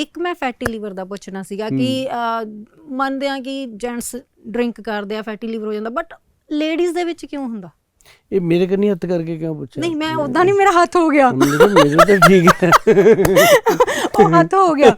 ਇੱਕ ਮੈਂ fatty liver ਦਾ ਪੁੱਛਣਾ ਸੀਗਾ ਕਿ ਮੰਨਦੇ ਆ ਕਿ ਜੈਂਟਸ ਡਰਿੰਕ ਕਰਦੇ ਆ ਫੈਟੀ ਲੀਵਰ ਹੋ ਜਾਂਦਾ ਬਟ ਲੇਡੀਜ਼ ਦੇ ਵਿੱਚ ਕਿਉਂ ਹੁੰਦਾ? ਇਹ ਮੇਰੇ ਕੰਨੀ ਹੱਥ ਕਰਕੇ ਕਿਉਂ ਪੁੱਛਿਆ? ਨਹੀਂ ਮੈਂ ਉਦਾਂ ਨਹੀਂ ਮੇਰਾ ਹੱਥ ਹੋ ਗਿਆ। ਮੇਰੇ ਤਾਂ- ਮੇਰੇ ਤਾਂ ਠੀਕ ਹੈ। ਉਹ ਹੱਥ ਹੋ ਗਿਆ।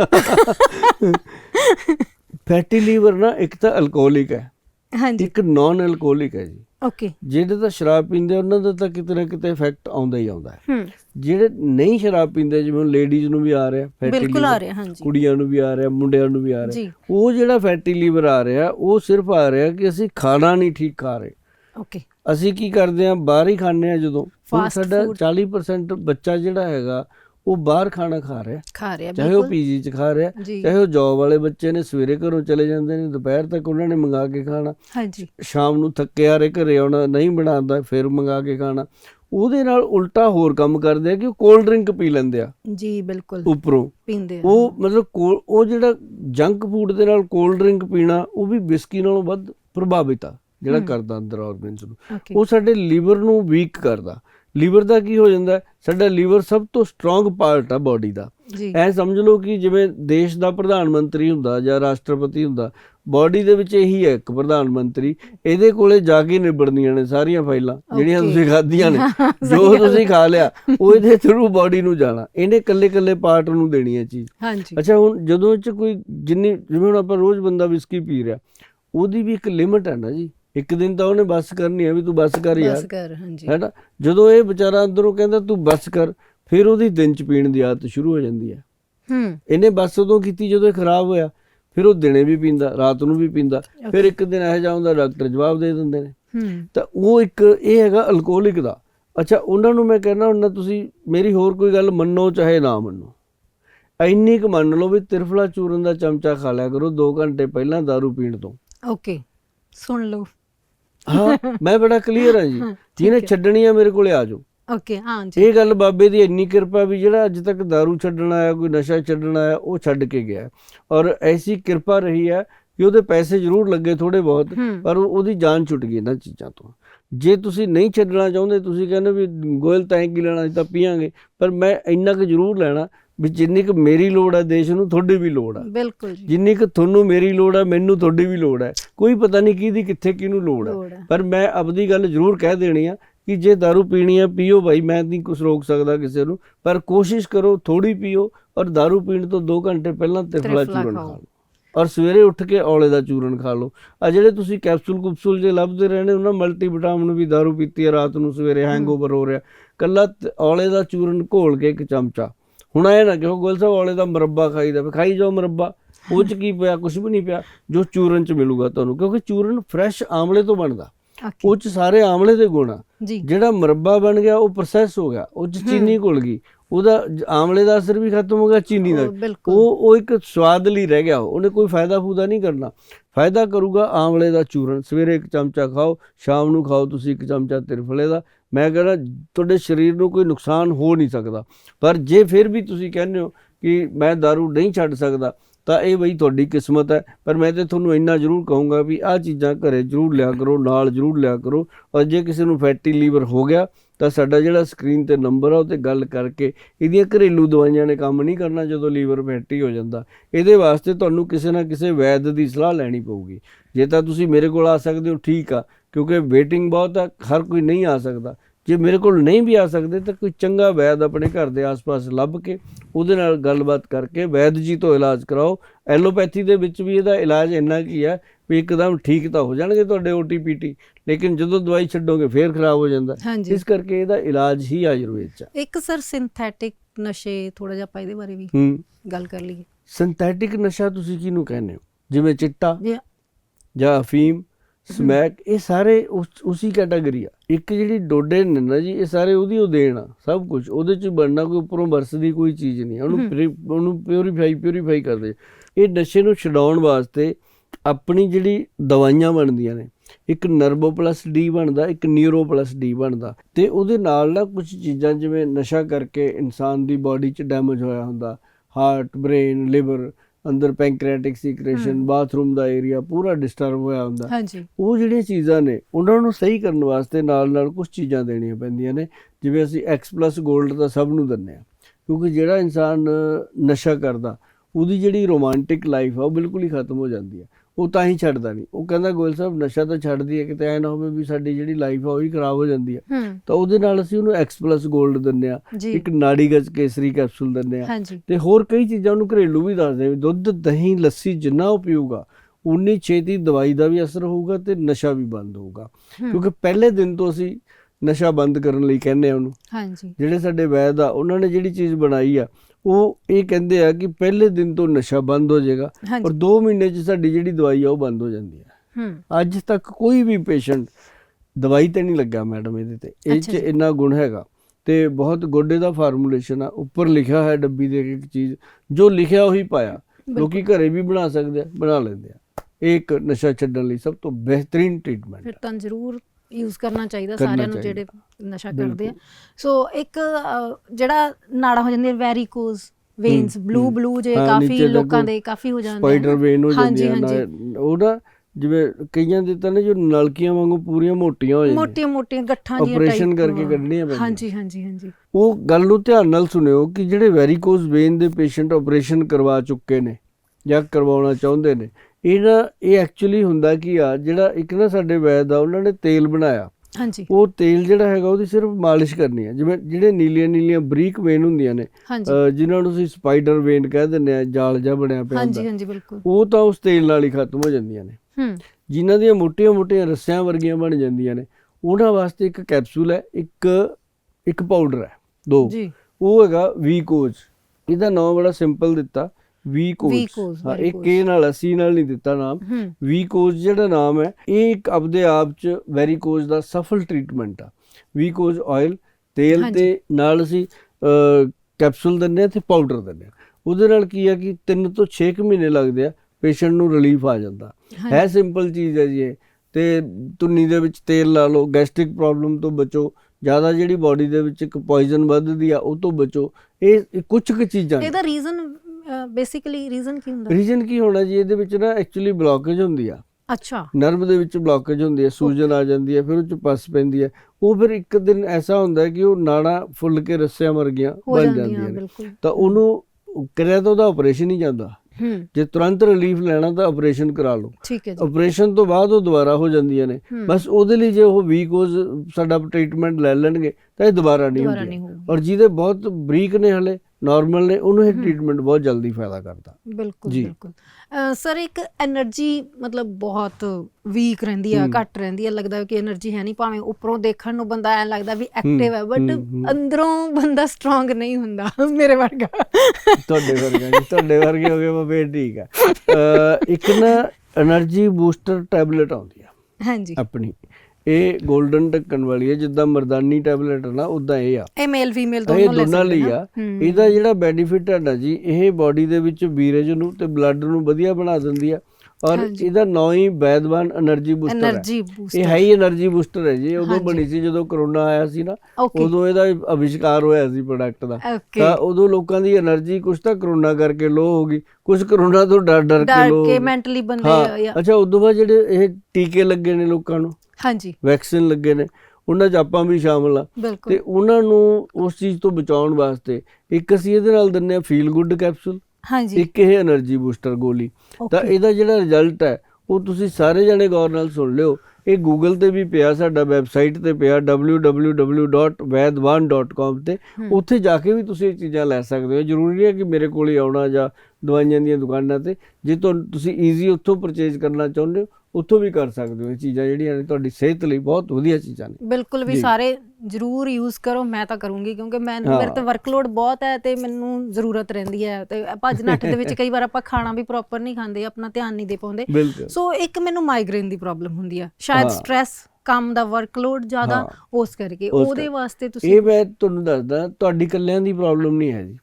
ਫੈਟੀ ਲੀਵਰ ਨਾ ਇੱਕ ਤਾਂ ਅਲਕੋਹਲਿਕ ਹੈ। ਹਾਂਜੀ। ਇੱਕ ਨਾਨ ਅਲਕੋਹਲਿਕ ਹੈ ਜੀ। ਓਕੇ ਜਿਹੜੇ ਤਾਂ ਸ਼ਰਾਬ ਪੀਂਦੇ ਉਹਨਾਂ ਦਾ ਤਾਂ ਕਿਤੇ ਨਾ ਕਿਤੇ ਇਫੈਕਟ ਆਉਂਦਾ ਹੀ ਆਉਂਦਾ ਹੂੰ। ਜਿਹੜੇ ਨਹੀਂ ਸ਼ਰਾਬ ਪੀਂਦੇ ਜਿਵੇਂ ਲੇਡੀਜ਼ ਨੂੰ ਵੀ ਆ ਰਿਹਾ fatty ਬਿਲਕੁਲ ਆ ਰਿਹਾ ਹਾਂਜੀ। ਕੁੜੀਆਂ ਨੂੰ ਵੀ ਆ ਰਿਹਾ ਮੁੰਡਿਆਂ ਨੂੰ ਵੀ ਆ ਰਿਹਾ। ਉਹ ਜਿਹੜਾ ਫੈਟੀ ਲੀਵਰ ਆ ਰਿਹਾ ਉਹ ਸਿਰਫ ਆ ਰਿਹਾ ਕਿ ਅਸੀਂ ਖਾਣਾ ਨਹੀਂ ਠੀਕ ਖਾ ਰਹੇ। ਓਕੇ ਅਸੀਂ ਕੀ ਕਰਦੇ ਹਾਂ? ਬਾਹਰ ਹੀ ਖਾਂਦੇ ਹਾਂ ਜਦੋਂ। ਸਾਡਾ food। 40% ਬੱਚਾ ਜਿਹੜਾ ਹੈਗਾ ਉਹ ਬਾਹਰ ਖਾਣਾ ਖਾ ਰਿਹਾ। ਖਾ ਰਿਹਾ ਚਾਹੇ ਉਹ ਪੀਜੀ ਚ ਖਾ ਰਿਹਾ ਚਾਹੇ ਉਹ ਜੌਬ ਵਾਲੇ ਬੱਚੇ ਨੇ ਸਵੇਰੇ ਘਰੋਂ ਚਲੇ ਜਾਂਦੇ ਨੇ ਦੁਪਹਿਰ ਤੱਕ ਉਹਨਾਂ ਨੇ ਮੰਗਾ ਕੇ ਖਾਣਾ। ਹਾਂਜੀ। ਸ਼ਾਮ ਨੂੰ ਥੱਕੇ ਹਾਰੇ ਘਰੇ ਆਉਣਾ ਨਹੀਂ ਬਣਾਉਂਦਾ ਫਿਰ ਮੰਗਾ ਕੇ ਖਾਣਾ। ਉਹਦੇ ਨਾਲ ਉਲਟਾ ਹੋਰ ਕੰਮ ਕਰਦੇ ਆ ਕਿ ਉਹ ਕੋਲਡ ਡਰਿੰਕ ਪੀ ਲੈਂਦੇ ਆ। ਜੀ ਬਿਲਕੁਲ। ਉੱਪਰੋਂ। ਪੀਂਦੇ ਆ। ਉਹ ਮਤਲਬ ਉਹ ਜਿਹੜਾ ਜੰਕ ਫੂਡ ਦੇ ਨਾਲ ਕੋਲਡ ਡਰਿੰਕ ਪੀਣਾ ਉਹ ਵੀ ਬਿਸਕੀ ਨਾਲੋਂ ਵੱਧ ਪ੍ਰਭਾਵਿਤ ਆ ਜਿਹੜਾ। ਕਰਦਾ ਅੰਦਰ ਆਰਗਨਸ ਨੂੰ। ਉਹ ਸਾਡੇ ਲੀਵਰ ਨੂੰ ਵੀਕ ਕਰਦਾ। ਲੀਵਰ ਦਾ ਕੀ ਹੋ ਜਾਂਦਾ? ਸਾਡਾ ਲੀਵਰ ਸਭ ਤੋਂ ਸਟਰੋਂਗ ਪਾਰਟ ਆ ਬਾਡੀ ਦਾ। ਐ ਸਮਝ ਲਓ ਕਿ ਜਿਵੇਂ ਦੇਸ਼ ਦਾ ਪ੍ਰਧਾਨ ਮੰਤਰੀ ਹੁੰਦਾ ਜਾਂ ਰਾਸ਼ਟਰਪਤੀ ਹੁੰਦਾ ਬਾਡੀ ਦੇ ਵਿੱਚ ਇਹੀ ਹੈ ਇੱਕ ਪ੍ਰਧਾਨ ਮੰਤਰੀ। ਇਹਦੇ ਕੋਲੇ ਜਾ ਕੇ ਨਿਬੜਨੀਆਂ ਨੇ ਸਾਰੀਆਂ ਫਾਈਲਾਂ ਜਿਹੜੀਆਂ. ਤੁਸੀਂ ਖਾਧੀਆਂ ਨੇ। ਜੋ ਤੁਸੀਂ ਖਾ ਲਿਆ ਉਹ ਇਹਦੇ ਥਰੂ ਬਾਡੀ ਨੂੰ ਜਾਣਾ। ਇਹਨੇ ਕੱਲੇ ਕੱਲੇ ਪਾਰਟ ਨੂੰ ਦੇਣੀ ਹੈ ਚੀਜ਼। ਹਾਂਜੀ। ਅੱਛਾ ਹੁਣ ਜਦੋਂ ਚ ਕੋਈ ਜਿੰਨੀ ਜਿਵੇਂ ਹੁਣ ਆਪਾਂ ਰੋਜ਼ ਬੰਦਾ ਵਿਸਕੀ ਪੀ ਰਿਹਾ ਉਹਦੀ ਵੀ ਇੱਕ ਲਿਮਟ ਹੈ ਨਾ ਜੀ। ਇੱਕ ਦਿਨ ਤਾਂ ਉਹਨੇ ਬਸ ਕਰਨੀ ਹੈ ਵੀ ਤੂੰ ਬਸ ਕਰ ਬਸ ਯਾਰ ਕਰ ਹਾਂਜੀ। ਹੈ ਨਾ ਜਦੋਂ ਇਹ ਵਿਚਾਰਾ ਅੰਦਰੋਂ ਕਹਿੰਦਾ ਤੂੰ ਬਸ ਕਰ ਫਿਰ ਉਹਦੀ ਦਿਨ ਚ ਪੀਣ ਦੀ ਆਦਤ ਸ਼ੁਰੂ ਹੋ ਜਾਂਦੀ ਹੈ। ਹੂੰ। ਇਹਨੇ ਬਸ ਉਦੋਂ ਕੀਤੀ ਜਦੋਂ ਇਹ ਖਰਾਬ ਹੋਇਆ। ਫਿਰ ਉਹ ਦਿਨੇ ਵੀ ਪੀਂਦਾ ਰਾਤ ਨੂੰ ਵੀ ਪੀਂਦਾ। ਫਿਰ ਇੱਕ ਦਿਨ ਇਹੋ ਜਿਹਾ ਹੁੰਦਾ ਡਾਕਟਰ ਜਵਾਬ ਦੇ ਦਿੰਦੇ ਨੇ। ਹੂੰ। ਤਾਂ ਉਹ ਇੱਕ ਇਹ ਹੈਗਾ ਅਲਕੋਹਲਿਕ ਦਾ। ਅੱਛਾ ਉਹਨਾਂ ਨੂੰ ਮੈਂ ਕਹਿੰਦਾ ਹੁੰਦਾ ਤੁਸੀਂ ਮੇਰੀ ਹੋਰ ਕੋਈ ਗੱਲ ਮੰਨੋ ਚਾਹੇ ਨਾ ਮੰਨੋ। ਇੰਨੀ ਕੁ ਮੰਨ ਲਓ ਵੀ ਤਿਰਫਲਾ ਚੂਰਨ ਦਾ ਚਮਚਾ ਖਾ ਲਿਆ ਕਰੋ 2 ਘੰਟੇ ਪਹਿਲਾਂ दारू ਪੀਣ ਤੋਂ। ਓਕੇ ਸੁਣ ਲਓ। ਹਾਂ ਮੈਂ ਬੜਾ ਕਲੀਅਰ ਹਾਂ ਜੀ। ਹਾਂ, ਜਿਹਨੇ ਹੈ। ਛੱਡਣੀ ਆ ਮੇਰੇ ਕੋਲੇ ਆ ਜਾਓ। ਓਕੇ ਹਾਂਜੀ ਇਹ ਗੱਲ ਬਾਬੇ ਦੀ ਇੰਨੀ ਕਿਰਪਾ ਵੀ ਜਿਹੜਾ ਅੱਜ ਤੱਕ दारू ਛੱਡਣ ਆਇਆ ਕੋਈ ਨਸ਼ਾ ਛੱਡਣ ਆਇਆ ਉਹ ਛੱਡ ਕੇ ਗਿਆ। ਔਰ ਐਸੀ ਕਿਰਪਾ ਰਹੀ ਹੈ ਕਿ ਉਹਦੇ ਪੈਸੇ ਜ਼ਰੂਰ ਲੱਗੇ ਥੋੜੇ ਬਹੁਤ ਹੂੰ। ਪਰ ਉਹ- ਉਹਦੀ ਜਾਨ ਛੁੱਟ ਗਈ ਇਹਨਾਂ ਚੀਜ਼ਾਂ ਤੋਂ। ਜੇ ਤੁਸੀਂ ਨਹੀਂ ਛੱਡਣਾ ਚਾਹੁੰਦੇ ਤੁਸੀਂ ਕਹਿੰਦੇ ਵੀ ਗੋਇਲ ਤਾਂ ਕੀ ਲੈਣਾ ਅਸੀਂ ਤਾਂ ਪੀਾਂਗੇ ਪਰ ਮੈਂ ਇੰਨਾ ਕੁ ਜ਼ਰੂਰ ਲੈਣਾ ਵੀ ਜਿੰਨੀ ਕੁ ਮੇਰੀ ਲੋੜ ਹੈ ਦੇਸ਼ ਨੂੰ ਤੁਹਾਡੀ ਵੀ ਲੋੜ ਹੈ ਬਿਲਕੁਲ ਜੀ ਜਿੰਨੀ ਕੁ ਤੁਹਾਨੂੰ ਮੇਰੀ ਲੋੜ ਹੈ ਮੈਨੂੰ ਤੁਹਾਡੀ ਵੀ ਲੋੜ ਹੈ ਕੋਈ ਪਤਾ ਨਹੀਂ ਕਿਹਦੀ ਕਿੱਥੇ ਕਿਹਨੂੰ ਲੋੜ ਹੈ ਲੋੜ ਹੈ ਪਰ ਮੈਂ ਆਪਦੀ ਗੱਲ ਜ਼ਰੂਰ ਕਹਿ ਦੇਣੀ ਆ ਕਿ ਜੇ दारू ਪੀਣੀ ਆ ਪੀਓ ਭਾਈ ਮੈਂ ਨਹੀਂ ਕੁਝ ਰੋਕ ਸਕਦਾ ਕਿਸੇ ਨੂੰ ਪਰ ਕੋਸ਼ਿਸ਼ ਕਰੋ ਥੋੜੀ ਪੀਓ ਔਰ दारू ਪੀਣ ਤੋਂ 2 ਘੰਟੇ ਪਹਿਲਾਂ ਤਿਰਫਲਾ ਤ੍ਰਿਫਲਾ ਚੂਰਨ ਖਾਓ। ਖਾ ਲਓ ਔਰ ਸਵੇਰੇ ਉੱਠ ਕੇ ਔਲੇ ਦਾ ਚੂਰਨ ਖਾ ਲਓ ਆ ਜਿਹੜੇ ਤੁਸੀਂ ਕੈਪਸੂਲ ਕੁਪਸੂਲ ਜੇ ਲੱਭਦੇ ਰਹਿੰਦੇ ਉਹਨਾਂ ਮਲਟੀ ਵਿਟਾਮਿਨ ਵੀ दारू ਪੀਤੀ ਹੈ ਰਾਤ ਨੂੰ ਸਵੇਰੇ ਹੈਂਗਓਵਰ ਹੋ ਰਿਹਾ ਕੱਲਾ ਤ- ਔਲੇ ਦਾ ਚੂਰਨ ਘੋਲ ਕੇ ਇੱਕ ਚਮਚਾ ਹੁਣ ਇਹ ਨਾ ਕਿਉਂ ਗੋਲ ਸਾਹਿਬ ਔਲੇ ਦਾ ਮੁਰੱਬਾ ਖਾਈਦਾ ਖਾਈ ਜਾਓ ਮੁਰੱਬਾ ਉਹ ਚ ਕੀ ਪਿਆ ਕੁਝ ਵੀ ਨਹੀਂ ਪਿਆ ਜੋ ਚੂਰਨ ਚ ਮਿਲੂਗਾ ਤੁਹਾਨੂੰ ਕਿਉਂਕਿ ਚੂਰਨ ਫਰੈਸ਼ ਆਮਲੇ ਤੋਂ ਬਣਦਾ। ਉਹ ਚ ਸਾਰੇ ਆਮਲੇ ਦੇ ਗੁਣ ਆ। ਜਿਹੜਾ ਮੁਰੱਬਾ ਬਣ ਗਿਆ ਉਹ ਪ੍ਰੋਸੈਸ ਹੋ ਗਿਆ ਉਹ ਚ ਚੀਨੀ ਘੁਲ ਗਈ ਉਹਦਾ ਆਮਲੇ ਦਾ ਅਸਰ ਵੀ ਖਤਮ ਹੋ ਗਿਆ ਚੀਨੀ ਦਾ। ਉਹ ਉਹ ਇੱਕ ਸਵਾਦ ਲਈ ਰਹਿ ਗਿਆ ਉਹ। ਉਹਨੇ ਕੋਈ ਫਾਇਦਾ ਫੂਦਾ ਨਹੀਂ ਕਰਨਾ। ਫਾਇਦਾ ਕਰੂਗਾ ਆਮਲੇ ਦਾ ਚੂਰਨ ਸਵੇਰੇ ਇੱਕ ਚਮਚਾ ਖਾਓ ਸ਼ਾਮ ਨੂੰ ਖਾਓ ਤੁਸੀਂ ਇੱਕ ਚਮਚਾ ਤਿਰਫਲੇ ਦਾ ਮੈਂ ਕਹਿੰਦਾ ਤੁਹਾਡੇ ਸਰੀਰ ਨੂੰ ਕੋਈ ਨੁਕਸਾਨ ਹੋ ਨਹੀਂ ਸਕਦਾ। ਪਰ ਜੇ ਫਿਰ ਵੀ ਤੁਸੀਂ ਕਹਿੰਦੇ ਹੋ ਕਿ ਮੈਂ दारू ਨਹੀਂ ਛੱਡ ਸਕਦਾ, ਤਾਂ ਇਹ ਬਈ ਤੁਹਾਡੀ ਕਿਸਮਤ ਹੈ। ਪਰ ਮੈਂ ਤੇ ਤੁਹਾਨੂੰ ਇੰਨਾ ਜ਼ਰੂਰ ਕਹੂੰਗਾ ਵੀ ਆਹ ਚੀਜ਼ਾਂ ਘਰੇ ਜ਼ਰੂਰ ਲਿਆ ਕਰੋ, ਨਾਲ ਜ਼ਰੂਰ ਲਿਆ ਕਰੋ। ਔਰ ਜੇ ਕਿਸੇ ਨੂੰ ਫੈਟੀ ਲੀਵਰ ਹੋ ਗਿਆ, ਤਾਂ ਸਾਡਾ ਜਿਹੜਾ ਸਕਰੀਨ ਤੇ ਨੰਬਰ ਆ ਉਹ ਤੇ ਗੱਲ ਕਰਕੇ ਇਹਦੀਆਂ ਘਰੇਲੂ ਦਵਾਈਆਂ ਨੇ ਕੰਮ ਨਹੀਂ ਕਰਨਾ ਜਦੋਂ ਲੀਵਰ ਫੈਟੀ ਹੋ ਜਾਂਦਾ। ਇਹਦੇ ਵਾਸਤੇ ਤੁਹਾਨੂੰ ਕਿਸੇ ਨਾ ਕਿਸੇ ਵੈਦ ਦੀ ਸਲਾਹ ਲੈਣੀ ਪਊਗੀ। ਜੇ ਤਾਂ ਤੁਸੀਂ ਮੇਰੇ ਕੋਲ ਆ ਸਕਦੇ ਹੋ, ਠੀਕ ਆ। ਕਿਉਂਕਿ ਵੇਟਿੰਗ ਬਹੁਤ ਆ ਹਰ ਕੋਈ ਨਹੀਂ ਆ ਸਕਦਾ। ਜੇ ਮੇਰੇ ਕੋਲ ਨਹੀਂ ਵੀ ਆ ਸਕਦੇ ਤਾਂ ਕੋਈ ਚੰਗਾ ਵੈਦ ਆਪਣੇ ਘਰ ਦੇ ਆਸ-ਪਾਸ ਲੱਭ ਕੇ ਉਹਦੇ ਨਾਲ ਗੱਲਬਾਤ ਕਰਕੇ ਵੈਦ ਜੀ ਤੋਂ ਇਲਾਜ ਕਰਾਓ। ਐਲੋਪੈਥੀ ਦੇ ਵਿੱਚ ਵੀ ਇਹਦਾ ਇਲਾਜ ਇੰਨਾ ਕੀ ਹੈ ਵੀ ਇੱਕਦਮ ਠੀਕ ਤਾਂ ਹੋ ਜਾਣਗੇ ਤੁਹਾਡੇ ਓਟੀਪੀਟੀ ਲੇਕਿਨ ਜਦੋਂ ਦਵਾਈ ਛੱਡੋਗੇ ਫੇਰ ਖਰਾਬ ਹੋ ਜਾਂਦਾ। ਇਸ ਕਰਕੇ ਇਹਦਾ ਇਲਾਜ ਹੀ ਆਯੁਰਵੇਦ ਚ। ਇੱਕ ਸਰ ਸਿੰਥੈਟਿਕ ਨਸ਼ੇ ਥੋੜਾ ਜਿਹਾ ਆਪਾਂ ਇਹਦੇ ਬਾਰੇ ਵੀ ਗੱਲ ਕਰ ਲਈਏ। ਸਿੰਥੈਟਿਕ ਨਸ਼ਾ ਤੁਸੀਂ ਕਿਹਨੂੰ ਕਹਿੰਦੇ ਹੋ? ਜਿਵੇਂ ਚਿੱਟਾ ਜਾਂ ਅਫੀਮ? ਸਮੈਕ ਇਹ ਸਾਰੇ ਉਸ- ਉਸੀ ਕੈਟਾਗਰੀ ਆ। ਇੱਕ ਜਿਹੜੀ ਡੋਡੇ ਨੇ ਨਾ ਜੀ ਇਹ ਸਾਰੇ ਉਹਦੀ ਉਹ ਦੇਣ ਆ ਸਭ ਕੁਝ ਉਹਦੇ ਚ ਬਣਨਾ ਕੋਈ ਉੱਪਰੋਂ ਵਰਸਦੀ ਕੋਈ ਚੀਜ਼ ਨਹੀਂ ਉਹਨੂੰ ਉਹਨੂੰ ਪਿਉਰੀਫਾਈ ਪਿਉਰੀਫਾਈ ਕਰਦੇ ਇਹ ਨਸ਼ੇ ਨੂੰ ਛਡਾਉਣ ਵਾਸਤੇ ਆਪਣੀ ਜਿਹੜੀ ਦਵਾਈਆਂ ਬਣਦੀਆਂ ਨੇ ਇੱਕ ਨਰਵੋ ਪਲੱਸ ਡੀ ਬਣਦਾ ਇੱਕ ਨਿਊਰੋ ਪਲੱਸ ਡੀ ਬਣਦਾ। ਤੇ ਉਹਦੇ ਨਾਲ ਨਾ ਕੁਝ ਚੀਜ਼ਾਂ ਜਿਵੇਂ ਨਸ਼ਾ ਕਰਕੇ ਇਨਸਾਨ ਦੀ ਬਾਡੀ 'ਚ ਡੈਮੇਜ ਹੋਇਆ ਹੁੰਦਾ ਹਾਰਟ ਬ੍ਰੇਨ ਲਿਵਰ ਅੰਦਰ ਪੈਂਕ੍ਰੀਆਟਿਕ ਸੀਕ੍ਰੇਸ਼ਨ। ਬਾਥਰੂਮ ਦਾ ਏਰੀਆ ਪੂਰਾ ਡਿਸਟਰਬ ਹੋਇਆ ਹੁੰਦਾ। ਹਾਂਜੀ। ਉਹ ਜਿਹੜੀਆਂ ਚੀਜ਼ਾਂ ਨੇ ਉਹਨਾਂ ਨੂੰ ਸਹੀ ਕਰਨ ਵਾਸਤੇ ਨਾਲ ਨਾਲ ਕੁਝ ਚੀਜ਼ਾਂ ਦੇਣੀਆਂ ਪੈਂਦੀਆਂ ਨੇ। ਜਿਵੇਂ ਅਸੀਂ X+ 골ਡ ਤਾਂ ਸਭ ਨੂੰ ਦਿੰਨੇ ਆ ਕਿਉਂਕਿ ਜਿਹੜਾ ਇਨਸਾਨ ਨਸ਼ਾ ਕਰਦਾ ਉਹਦੀ ਜਿਹੜੀ ਰੋਮਾਂਟਿਕ ਲਾਈਫ ਆ ਉਹ ਬਿਲਕੁਲ ਹੀ ਖਤਮ ਹੋ ਜਾਂਦੀ ਹੈ ਉਹ ਤਾਂ ਹੀ ਛੱਡਦਾ ਨਹੀਂ। ਉਹ ਕਹਿੰਦਾ ਗੋਇਲ ਸਾਹਿਬ ਨਸ਼ਾ ਤਾਂ ਛੱਡਦੀ ਹੈ ਕਿਤੇ ਐ ਨਾ ਹੋਵੇ ਵੀ ਸਾਡੀ ਜਿਹੜੀ ਲਾਈਫ ਆ ਉਹ ਹੀ ਖਰਾਬ ਹੋ ਜਾਂਦੀ ਹੈ। ਤਾਂ ਉਹਦੇ ਨਾਲ ਅਸੀਂ ਉਹਨੂੰ ਐਕਸ ਪਲੱਸ 골ਡ ਦਿੰਦੇ ਆ ਇੱਕ ਨਾੜੀਗਤ ਕੇਸਰੀ ਕੈਪਸੂਲ ਦਿੰਦੇ ਆ। ਤੇ ਹੋਰ ਕਈ ਚੀਜ਼ਾਂ ਉਹਨੂੰ ਘਰੇਲੂ ਵੀ ਦੱਸਦੇ ਆ ਦੁੱਧ ਦਹੀਂ ਲੱਸੀ ਜਿੰਨਾ ਉਹ ਪੀਊਗਾ ਉਨੀ ਛੇਤੀ ਦਵਾਈ ਦਾ ਵੀ ਅਸਰ ਹੋਊਗਾ ਤੇ ਨਸ਼ਾ ਵੀ ਬੰਦ ਹੋਊਗਾ। ਕਿਉਂਕਿ ਪਹਿਲੇ ਦਿਨ ਤੋਂ ਅਸੀਂ ਨਸ਼ਾ ਬੰਦ ਕਰਨ ਲਈ ਕਹਿੰਦੇ ਆ ਉਹਨੂੰ। ਹਾਂਜੀ। ਜਿਹੜੇ ਸਾਡੇ ਵੈਦ ਆ ਉਹਨਾਂ ਨੇ ਜਿਹੜੀ ਚੀਜ਼ ਬਣਾਈ ਆ ਉਹ ਇਹ ਕਹਿੰਦੇ ਆ ਕਿ ਪਹਿਲੇ ਦਿਨ ਤੋਂ ਨਸ਼ਾ ਬੰਦ ਹੋ ਜਾਏਗਾ ਔਰ ਹਾਂਜੀ 2 ਮਹੀਨੇ 'ਚ ਸਾਡੀ ਜਿਹੜੀ ਦਵਾਈ ਆ ਉਹ ਬੰਦ ਹੋ ਜਾਂਦੀ ਹੈ ਹੂੰ। ਅੱਜ ਤੱਕ ਕੋਈ ਵੀ ਪੇਸ਼ੈਂਟ ਦਵਾਈ ਤੇ ਨਹੀਂ ਲੱਗਾ ਮੈਡਮ ਇਹਦੇ ਤੇ। ਇਹ 'ਚ। ਇੰਨਾ ਗੁਣ ਹੈਗਾ ਤੇ ਬਹੁਤ ਗੋਡੇ ਦਾ ਫਾਰਮੂਲੇਸ਼ਨ ਆ ਉੱਪਰ ਲਿਖਿਆ ਹੈ ਡੱਬੀ ਦੇ ਇੱਕ ਚੀਜ਼ ਜੋ ਲਿਖਿਆ ਉਹੀ ਪਾਇਆ। ਲੋਕੀ ਘਰੇ ਵੀ ਬਣਾ ਸਕਦੇ ਆ ਬਣਾ ਲੈਂਦੇ ਆ। ਇਹ ਇੱਕ ਨਸ਼ਾ ਛੱਡਣ ਲਈ ਸਭ ਤੋਂ ਬਿਹਤਰੀਨ ਟ੍ਰੀਟਮੈਂਟ ਫਿਰ ਤਾਂ ਜ਼ਰੂਰ ਯੂਜ਼ ਕਰਨਾ ਚਾਹੀਦਾ ਕਰਨਾ ਸਾਰਿਆਂ ਨੂੰ ਚਾਹੀਦਾ। ਜਿਹੜੇ ਨਸ਼ਾ ਕਰਦੇ ਆ। ਸੋ ਇੱਕ ਅ, ਜਿਹੜਾ ਨਾੜਾ ਹੋ ਜਾਂਦੀ ਵੈਰੀਕੋਜ਼ ਵੇਨਸ ਹੂੰ, ਬਲੂ ਹੂੰ। ਬਲੂ ਜੇ ਹਾਂ, ਕਾਫੀ ਨੀਚੇ ਲੋਕਾਂ ਦੇ ਕਾਫੀ ਹੋ ਜਾਂਦੇ ਸਪਾਈਡਰ ਵੇਨ ਹੋ ਹਾਂਜੀ, ਜਾਂਦੀ ਆ ਨਾ- ਜਿਵੇਂ ਕਈਆਂ ਦੇ ਤਾਂ ਨੇ ਜੋ ਨਲਕੀਆਂ ਵਾਂਗੂ ਪੂਰੀਆਂ ਮੋਟੀਆਂ ਹੋ ਜਾਂਦੀਆਂ। ਮੋਟੀਆਂ ਮੋਟੀਆਂ ਗੱਠਾਂ ਜੀਆਂ ਆਪਰੇਸ਼ਨ type, ਕਰਕੇ ਹਾਂ। ਕੱਢਣੀਆਂ ਪੈਂਦੀਆਂ। ਹਾਂਜੀ ਹਾਂਜੀ ਹਾਂਜੀ। ਉਹ ਗੱਲ ਨੂੰ ਧਿਆਨ ਨਾਲ ਸੁਣਿਓ ਕਿ ਜਿਹੜੇ ਵੈਰੀਕੋਜ਼ ਵੇਨ ਦੇ ਪੇਸ਼ੈਂਟ ਆਪਰੇਸ਼ਨ ਕਰਵਾ ਚੁੱਕੇ ਨੇ ਜਾਂ ਕਰਵਾਉਣਾ ਚਾਹੁੰਦੇ ਨੇ ਇਹ ਨਾ ਇਹ ਐਕਚੁਅਲੀ ਹੁੰਦਾ ਕੀ ਆ ਜਿਹੜਾ ਇੱਕ ਨਾ ਸਾਡੇ ਵੈਦ ਆ ਉਹਨਾਂ ਨੇ ਤੇਲ ਬਣਾਇਆ। ਹਾਂਜੀ। ਉਹ ਤੇਲ ਜਿਹੜਾ ਹੈਗਾ ਉਹਦੀ ਸਿਰਫ ਮਾਲਿਸ਼ ਕਰਨੀ ਹੈ ਜਿਵੇਂ ਜਿਹੜੇ ਨੀਲੀਆਂ ਨੀਲੀਆਂ ਬਰੀਕ ਵੇਨ ਹੁੰਦੀਆਂ ਨੇ ਜਿਨ੍ਹਾਂ ਨੂੰ ਅਸੀਂ ਸਪਾਈਡਰ ਵੇਨ ਕਹਿ ਦਿੰਦੇ ਆ ਜਾਲ ਜਿਹਾ ਬਣਿਆ ਪਿਆ ਹਾਂਜੀ ਹੁੰਦਾ। ਹਾਂਜੀ ਬਿਲਕੁਲ। ਉਹ ਤਾਂ ਉਸ ਤੇਲ ਨਾਲ ਹੀ ਖਤਮ ਹੋ ਜਾਂਦੀਆਂ ਨੇ। ਹੂੰ। ਜਿਨ੍ਹਾਂ ਦੀਆਂ ਮੋਟੀਆਂ-ਮੋਟੀਆਂ ਰੱਸਿਆਂ ਵਰਗੀਆਂ ਬਣ ਜਾਂਦੀਆਂ ਨੇ ਉਹਨਾਂ ਵਾਸਤੇ ਇੱਕ ਕੈਪਸੂਲ ਹੈ ਇੱਕ ਇੱਕ ਪਾਊਡਰ ਹੈ ਦੋ। ਜੀ। ਉਹ ਹੈਗਾ ਵੀਕੋਜ਼। ਇਹਦਾ ਨਾਮ ਬੜਾ ਸਿੰਪਲ ਦਿੱਤਾ। ਵੀਕੋਜ਼ ਵੀਕੋਜ਼, ਹਾਂ ਇਹ। ਕੇ ਨਾਲ ਅਸੀਂ ਨਾਲ ਨਹੀਂ ਦਿੱਤਾ ਨਾਮ। ਹੂੰ। ਵੀਕੋਜ਼ ਜਿਹੜਾ ਨਾਮ ਹੈ ਇਹ ਇੱਕ ਆਪਦੇ ਆਪ ਚ ਵੈਰੀਕੋਜ਼ ਦਾ ਸਫਲ ਟ੍ਰੀਟਮੈਂਟ ਆ। ਵੀਕੋਜ਼ ਆਇਲ ਤੇਲ। ਤੇ ਨਾਲ ਅਸੀਂ ਕੈਪਸੂਲ ਦਿੰਦੇ ਆ ਤੇ ਪਾਊਡਰ ਦਿੰਦੇ ਆ ਉਹਦੇ ਨਾਲ ਕੀ ਆ ਕਿ 3 ਤੋਂ 6 ਮਹੀਨੇ ਲੱਗਦੇ ਆ ਪੇਸ਼ੈਂਟ ਨੂੰ ਰਿਲੀਫ ਆ ਜਾਂਦਾ। ਹੈ ਸਿੰਪਲ ਚੀਜ਼ ਹੈ ਜੀ ਇਹ। ਤੇ ਧੁੰਨੀ ਦੇ ਵਿੱਚ ਤੇਲ ਲਾ ਲਓ ਗੈਸਟ੍ਰਿਕ ਪ੍ਰੋਬਲਮ ਤੋਂ ਬਚੋ। ਜ਼ਿਆਦਾ ਜਿਹੜੀ ਬਾਡੀ ਦੇ ਵਿੱਚ ਇੱਕ ਪੋਇਜ਼ਨ ਵੱਧਦੀ ਆ ਉਹ ਤੋਂ ਬਚੋ। ਇਹ ਕੁਝ ਕੁ ਚੀਜ਼ਾਂ ਇਹਦਾ ਰੀਜ਼ਨ ਬੇਸਿਕਲੀ ਰੀਜ਼ਨ ਕੀ ਹੁੰਦਾ? ਰੀਜਨ ਕੀ ਹੋਣਾ ਜੀ? ਇਹਦੇ ਵਿੱਚ ਨਾ ਐਕਚੁਅਲੀ ਬਲੌਕੇਜ ਹੁੰਦੀ ਆ। ਅੱਛਾ। ਨਰਵ ਦੇ ਵਿੱਚ ਬਲੌਕੇਜ ਹੁੰਦੀ ਹੈ ਸੂਜਨ ਆ ਜਾਂਦੀ ਹੈ ਫਿਰ ਉਹ ਚ ਪਸ ਪੈਂਦੀ ਹੈ ਉਹ ਫਿਰ ਇੱਕ ਦਿਨ ਐਸਾ ਹੁੰਦਾ ਕਿ ਉਹ ਨਾੜਾਂ ਫੁੱਲ ਕੇ ਰੱਸਿਆਂ ਵਰਗੀਆਂ ਬਣ ਜਾਂਦੀਆਂ ਨੇ। ਤਾਂ ਉਹਨੂੰ ਕਰਿਆ ਤਾਂ ਉਹਦਾ ਆਪਰੇਸ਼ਨ ਹੀ ਜਾਂਦਾ। ਜੇ ਤੁਰੰਤ ਰਿਲੀਫ ਲੈਣਾ ਤਾਂ ਆਪਰੇਸ਼ਨ ਕਰਾ ਲਓ। ਠੀਕ ਹੈ ਜੀ। ਆਪਰੇਸ਼ਨ ਤੋਂ ਬਾਅਦ ਉਹ ਦੁਬਾਰਾ ਹੋ ਜਾਂਦੀਆਂ ਨੇ। ਬਸ ਉਹਦੇ ਲਈ ਜੇ ਉਹ ਵੀਕੋਜ਼ ਸਾਡਾ ਟ੍ਰੀਟਮੈਂਟ ਲੈ ਲੈਣਗੇ ਤਾਂ ਇਹ ਦੁਬਾਰਾ ਨਹੀਂ ਹੁੰਦੀ ਔਰ ਜਿਹਦੇ ਬਹੁਤ ਬਰੀਕ ਨੇ ਹਲੇ ਨਾਰਮਲ ਨੇ ਉਹਨੂੰ ਇਹ ਟ੍ਰੀਟਮੈਂਟ ਬਹੁਤ ਜਲਦੀ ਫਾਇਦਾ ਕਰਦਾ। ਬਿਲਕੁਲ ਬਿਲਕੁਲ। ਸਰ ਇੱਕ એનર્ਜੀ ਮਤਲਬ ਬਹੁਤ ਵੀਕ ਰਹਿੰਦੀ ਆ ਘੱਟ ਰਹਿੰਦੀ ਆ ਲੱਗਦਾ ਕਿ એનર્ਜੀ ਹੈ ਨਹੀਂ ਭਾਵੇਂ ਉੱਪਰੋਂ ਦੇਖਣ ਨੂੰ ਬੰਦਾ ਐ ਲੱਗਦਾ ਵੀ ਐਕਟਿਵ ਹੈ ਬਟ ਅੰਦਰੋਂ ਬੰਦਾ ਸਟਰੋਂਗ ਨਹੀਂ ਹੁੰਦਾ ਮੇਰੇ ਵਰਗਾ। ਤੁਹਾਡੇ ਵਰਗਾ ਤੁਹਾਡੇ ਵਰਗੇ ਹੋ ਗਏ ਮੈਂ ਠੀਕ ਆ। ਇੱਕ ਨਾ એનર્ਜੀ ਬੂਸਟਰ ਟੈਬਲੇਟ ਆਉਂਦੀ ਆ ਹਾਂਜੀ। ਆਪਣੀ। ਇਹ 골ਡਨ ਢੱਕਣ ਵਾਲੀ ਹੈ ਜਿੱਦਾਂ ਮਰਦਾਨੀ ਟੈਬਲੇਟ ਨਾ ਉਦਾਂ ਇਹ ਆ। ਇਹ ਮੇਲ ਫੀਮੇਲ ਦੋਨੋਂ ਲੈ ਸਕਦੇ ਇਹ ਦੋਨਾਂ ਲਈ ਆ ਇਹਦਾ ਜਿਹੜਾ ਬੈਨੀਫਿਟ ਹੈ ਨਾ ਜੀ ਇਹ ਬਾਡੀ ਦੇ ਵਿੱਚ ਬੀਰਜ ਨੂੰ ਤੇ ਬਲੱਡ ਨੂੰ ਵਧੀਆ ਬਣਾ ਦਿੰਦੀ ਆ। ਔਰ ਇਹਦਾ ਨਾਂ ਹੀ ਬੈਦਵਾਨ એનર્ਜੀ ਬੂਸਟਰ ਹੈ ਇਹ ਹੈ ਹੀ એનર્ਜੀ ਬੂਸਟਰ ਹੈ ਜੀ। ਉਦੋਂ ਬਣੀ ਸੀ ਜਦੋਂ ਕਰੋਨਾ ਆਇਆ ਸੀ ਨਾ ਉਦੋਂ ਇਹਦਾ ਅਵਿਸ਼ਕਾਰ ਹੋਇਆ ਸੀ ਪ੍ਰੋਡਕਟ ਦਾ। ਤਾਂ ਉਦੋਂ ਲੋਕਾਂ ਦੀ એનર્ਜੀ ਕੁਛ ਤਾਂ ਕਰੋਨਾ ਕਰਕੇ ਲੋ ਹੋ ਗਈ। ਕੁਛ ਕਰੋਨਾ ਤੋਂ ਡਰ ਡਰ ਕੇ ਲੋ ਡਰ ਕੇ ਮੈਂਟਲੀ ਬੰਦੇ ਅੱਛਾ ਉਦੋਂ ਬਾਅਦ ਜਿਹੜੇ ਇਹ ਟੀਕੇ ਲੱਗੇ ਨੇ ਲੋਕਾਂ ਨੂੰ? ਹਾਂਜੀ। ਵੈਕਸੀਨ ਲੱਗੇ ਨੇ ਉਹਨਾਂ 'ਚ ਆਪਾਂ ਵੀ ਸ਼ਾਮਲ ਆ ਤੇ ਉਹਨਾਂ ਨੂੰ ਉਸ ਚੀਜ਼ ਤੋਂ ਬਚਾਉਣ ਵਾਸਤੇ ਇੱਕ ਅਸੀਂ ਇਹਦੇ ਨਾਲ ਦਿੰਨੇ ਆ ਫੀਲ ਗੁੱਡ ਕੈਪਸੂਲ ਹਾਂਜੀ। ਇੱਕ ਇਹ એનર્ਜੀ ਬੂਸਟਰ ਗੋਲੀ। ਤਾਂ ਇਹਦਾ ਜਿਹੜਾ ਰਿਜ਼ਲਟ ਹੈ ਉਹ ਤੁਸੀਂ ਸਾਰੇ ਜਣੇ ਗੌਰ ਨਾਲ ਸੁਣ ਲਿਓ। ਇਹ ਗੂਗਲ ਤੇ ਵੀ ਪਿਆ ਸਾਡਾ ਵੈਬਸਾਈਟ ਤੇ ਪਿਆ www.vaidwan.com ਤੇ। ਉੱਥੇ ਜਾ ਕੇ ਵੀ ਤੁਸੀਂ ਇਹ ਚੀਜ਼ਾਂ ਲੈ ਸਕਦੇ ਹੋ। ਜ਼ਰੂਰੀ ਹੈ ਕਿ ਮੇਰੇ ਕੋਲ ਹੀ ਆਉਣਾ ਜਾਂ ਦਵਾਈਆਂ ਦੀਆਂ ਦੁਕਾਨਾਂ ਤੇ ਜੇ ਤੁਹਾਨੂੰ ਤੁਸੀਂ ਈਜ਼ੀ ਉੱਥੋਂ ਪਰਚੇਜ਼ ਕਰਨਾ ਚਾਹੁੰਦੇ ਹੋ ਉੱਥੋਂ ਵੀ ਕਰ ਸਕਦੇ ਹੋ ਇਹ ਚੀਜ਼ਾਂ ਜਿਹੜੀਆਂ ਨੇ ਤੁਹਾਡੀ ਸਿਹਤ ਲਈ ਬਹੁਤ ਵਧੀਆ ਚੀਜ਼ਾਂ ਨੇ ਬਿਲਕੁਲ ਵੀ। ਸਾਰੇ ਜਰੂਰ ਯੂਜ਼ ਕਰੋ ਮੈਂ ਤਾਂ ਕਰੂੰਗੀ ਕਿਉਂਕਿ ਮੈਂ ਹਾਂ। ਮੇਰੇ ਤੇ ਵਰਕਲੋਡ ਬਹੁਤ ਹੈ ਤੇ ਮੈਨੂੰ ਜ਼ਰੂਰਤ ਰਹਿੰਦੀ ਹੈ ਤੇ ਭੱਜ ਨੱਠ ਦੇ ਵਿੱਚ ਕਈ ਵਾਰ ਆਪਾਂ ਖਾਣਾ ਵੀ ਪ੍ਰੋਪਰ ਨਹੀਂ ਖਾਂਦੇ ਆਪਣਾ ਧਿਆਨ ਨਹੀਂ ਦੇ ਪਾਉਂਦੇ ਸੋ ਇੱਕ ਮੈਨੂੰ ਮਾਈਗ੍ਰੇਨ ਦੀ ਪ੍ਰੋਬਲਮ ਹੁੰਦੀ ਆ ਸ਼ਾਇਦ ਹਾਂ। ਸਟ੍ਰੈਸ ਕੰਮ ਦਾ ਵਰਕਲੋਡ ਜ਼ਿਆਦਾ ਹਾਂ। ਉਸ ਕਰਕੇ ਉਹਦੇ। ਵਾਸਤੇ ਤੁਸੀਂ ਇਹ ਮੈਂ ਤੁਹਾਨੂੰ ਦੱਸਦਾ ਤੁਹਾਡੀ ਕੱਲਿਆਂ ਦੀ ਪ੍ਰੋਬਲਮ ਨਹੀਂ ਹੈ ਜੀ ਹੂੰ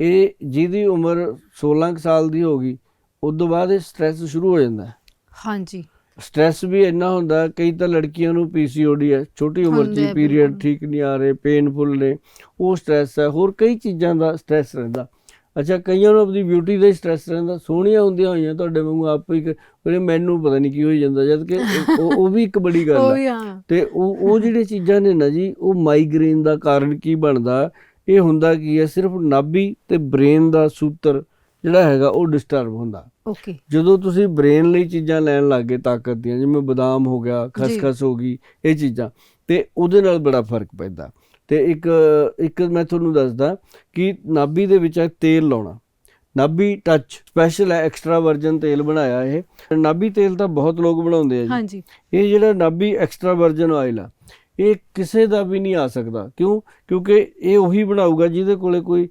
ਇਹ ਜਿਹਦੀ ਉਮਰ 16 ਕੁ ਸਾਲ ਦੀ ਹੋ ਗਈ ਉਸ ਤੋਂ ਬਾਅਦ ਇਹ ਸਟ੍ਰੈਸ ਸ਼ੁਰੂ ਹੋ ਜਾਂਦਾ। ਹੈ ਹਾਂਜੀ। ਸਟ੍ਰੈਸ ਵੀ ਇੰਨਾ ਹੁੰਦਾ ਕਈ ਤਾਂ ਲੜਕੀਆਂ ਨੂੰ ਪੀਸੀਓਡੀ ਹੈ ਛੋਟੀ ਉਮਰ 'ਚ ਪੀਰੀਅਡ। ਠੀਕ ਨਹੀਂ ਆ ਰਹੇ ਪੇਨਫੁਲ ਨੇ ਉਹ ਸਟ੍ਰੈਸ ਹੈ ਹੋਰ ਕਈ ਚੀਜ਼ਾਂ ਦਾ ਸਟ੍ਰੈਸ ਰਹਿੰਦਾ। ਅੱਛਾ ਕਈਆਂ ਨੂੰ ਆਪਣੀ ਬਿਊਟੀ ਦਾ ਸਟ੍ਰੈਸ ਰਹਿੰਦਾ ਸੋਹਣੀਆਂ ਹੁੰਦੀਆਂ ਹੋਈਆਂ ਤੁਹਾਡੇ ਵਾਂਗੂ ਆਪ ਹੀ ਕ- ਕਹਿੰਦੇ ਮੈਨੂੰ ਪਤਾ ਨਹੀਂ ਕੀ ਹੋਈ ਜਾਂਦਾ ਜਦ ਕਿ ਉਹ- ਵੀ ਇੱਕ ਬੜੀ ਗੱਲ ਹੈ। ਤੇ ਉਹ ਉਹ ਜਿਹੜੀਆਂ ਚੀਜ਼ਾਂ ਨੇ ਨਾ ਜੀ ਉਹ ਮਾਈਗ੍ਰੇਨ ਦਾ ਕਾਰਨ ਕੀ ਬਣਦਾ ਇਹ ਹੁੰਦਾ ਕੀ ਹੈ ਸਿਰਫ ਨਾਭੀ ਤੇ ਬ੍ਰੇਨ ਦਾ ਸੂਤਰ ਜਿਹੜਾ ਹੈਗਾ ਉਹ ਡਿਸਟਰਬ ਹੁੰਦਾ। ਓਕੇ ਜਦੋਂ ਤੁਸੀਂ ਬ੍ਰੇਨ ਲਈ ਚੀਜ਼ਾਂ ਲੈਣ ਲੱਗੇ ਤਾਕਤ ਦੀਆਂ ਜਿਵੇਂ ਬਦਾਮ ਹੋ ਗਿਆ ਖਸਖਸ ਹੋ ਗਈ ਇਹ ਚੀਜ਼ਾਂ ਤੇ ਉਹਦੇ ਨਾਲ ਬੜਾ ਫ਼ਰਕ ਪੈਂਦਾ। ਤੇ ਇੱਕ ਇੱਕ ਮੈਂ ਤੁਹਾਨੂੰ ਦੱਸਦਾ ਕਿ ਨਾਭੀ ਦੇ ਵਿੱਚ ਤੇਲ ਲਾਉਣਾ। ਨਾਭੀ ਟੱਚ ਸਪੈਸ਼ਲ ਹੈ ਐਕਸਟਰਾ ਵਰਜਨ ਤੇਲ ਬਣਾਇਆ ਇਹ। ਨਾਭੀ ਤੇਲ ਤਾਂ ਬਹੁਤ ਲੋਕ ਬਣਾਉਂਦੇ ਆ ਜੀ। ਹਾਂਜੀ। ਇਹ ਜਿਹੜਾ ਨਾਭੀ ਐਕਸਟਰਾ ਵਰਜਨ ਆਇਲ ਆ ਇਹ ਕਿਸੇ ਦਾ ਵੀ ਨਹੀਂ ਆ ਸਕਦਾ। ਕਿਉਂ? ਕਿਉਂਕਿ ਇਹ ਉਹੀ ਬਣਾਊਗਾ ਜਿਹਦੇ ਕੋਲੇ ਕੋਈ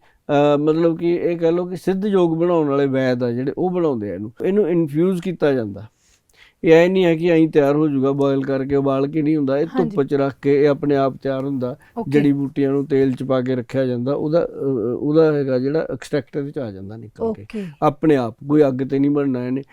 ਮਤਲਬ ਕਿ ਇਹ ਕਹਿ ਲਓ ਕਿ ਸਿੱਧ ਯੋਗ ਬਣਾਉਣ ਵਾਲੇ ਵੈਦ ਆ ਜਿਹੜੇ ਉਹ ਬਣਾਉਂਦੇ ਆ ਇਹਨੂੰ। ਇਹਨੂੰ ਇਨਫਿਊਜ਼ ਕੀਤਾ ਜਾਂਦਾ। ਇਹ ਐ ਨਹੀਂ ਹੈ ਕਿ ਐਂ ਤਿਆਰ ਹੋ ਜਾਊਗਾ ਬੋਇਲ ਕਰਕੇ ਉਬਾਲ ਕੇ ਨਹੀਂ ਹੁੰਦਾ। ਇਹ ਧੁੱਪ 'ਚ ਰੱਖ ਕੇ ਇਹ ਆਪਣੇ ਆਪ ਤਿਆਰ ਹੁੰਦਾ. ਜੜੀ ਬੂਟੀਆਂ ਨੂੰ ਤੇਲ 'ਚ ਪਾ ਕੇ ਰੱਖਿਆ ਜਾਂਦਾ। ਉਹਦਾ ਉਹਦਾ ਹੈਗਾ ਜਿਹੜਾ ਐਕਸਟ੍ਰੈਕਟ ਇਹਦੇ 'ਚ ਆ ਜਾਂਦਾ ਨਿਕਲ ਕੇ। ਆਪਣੇ ਆਪ ਕੋਈ ਅੱਗ ਤੇ ਨਹੀਂ ਬਣਨਾ ਇਹਨੇ।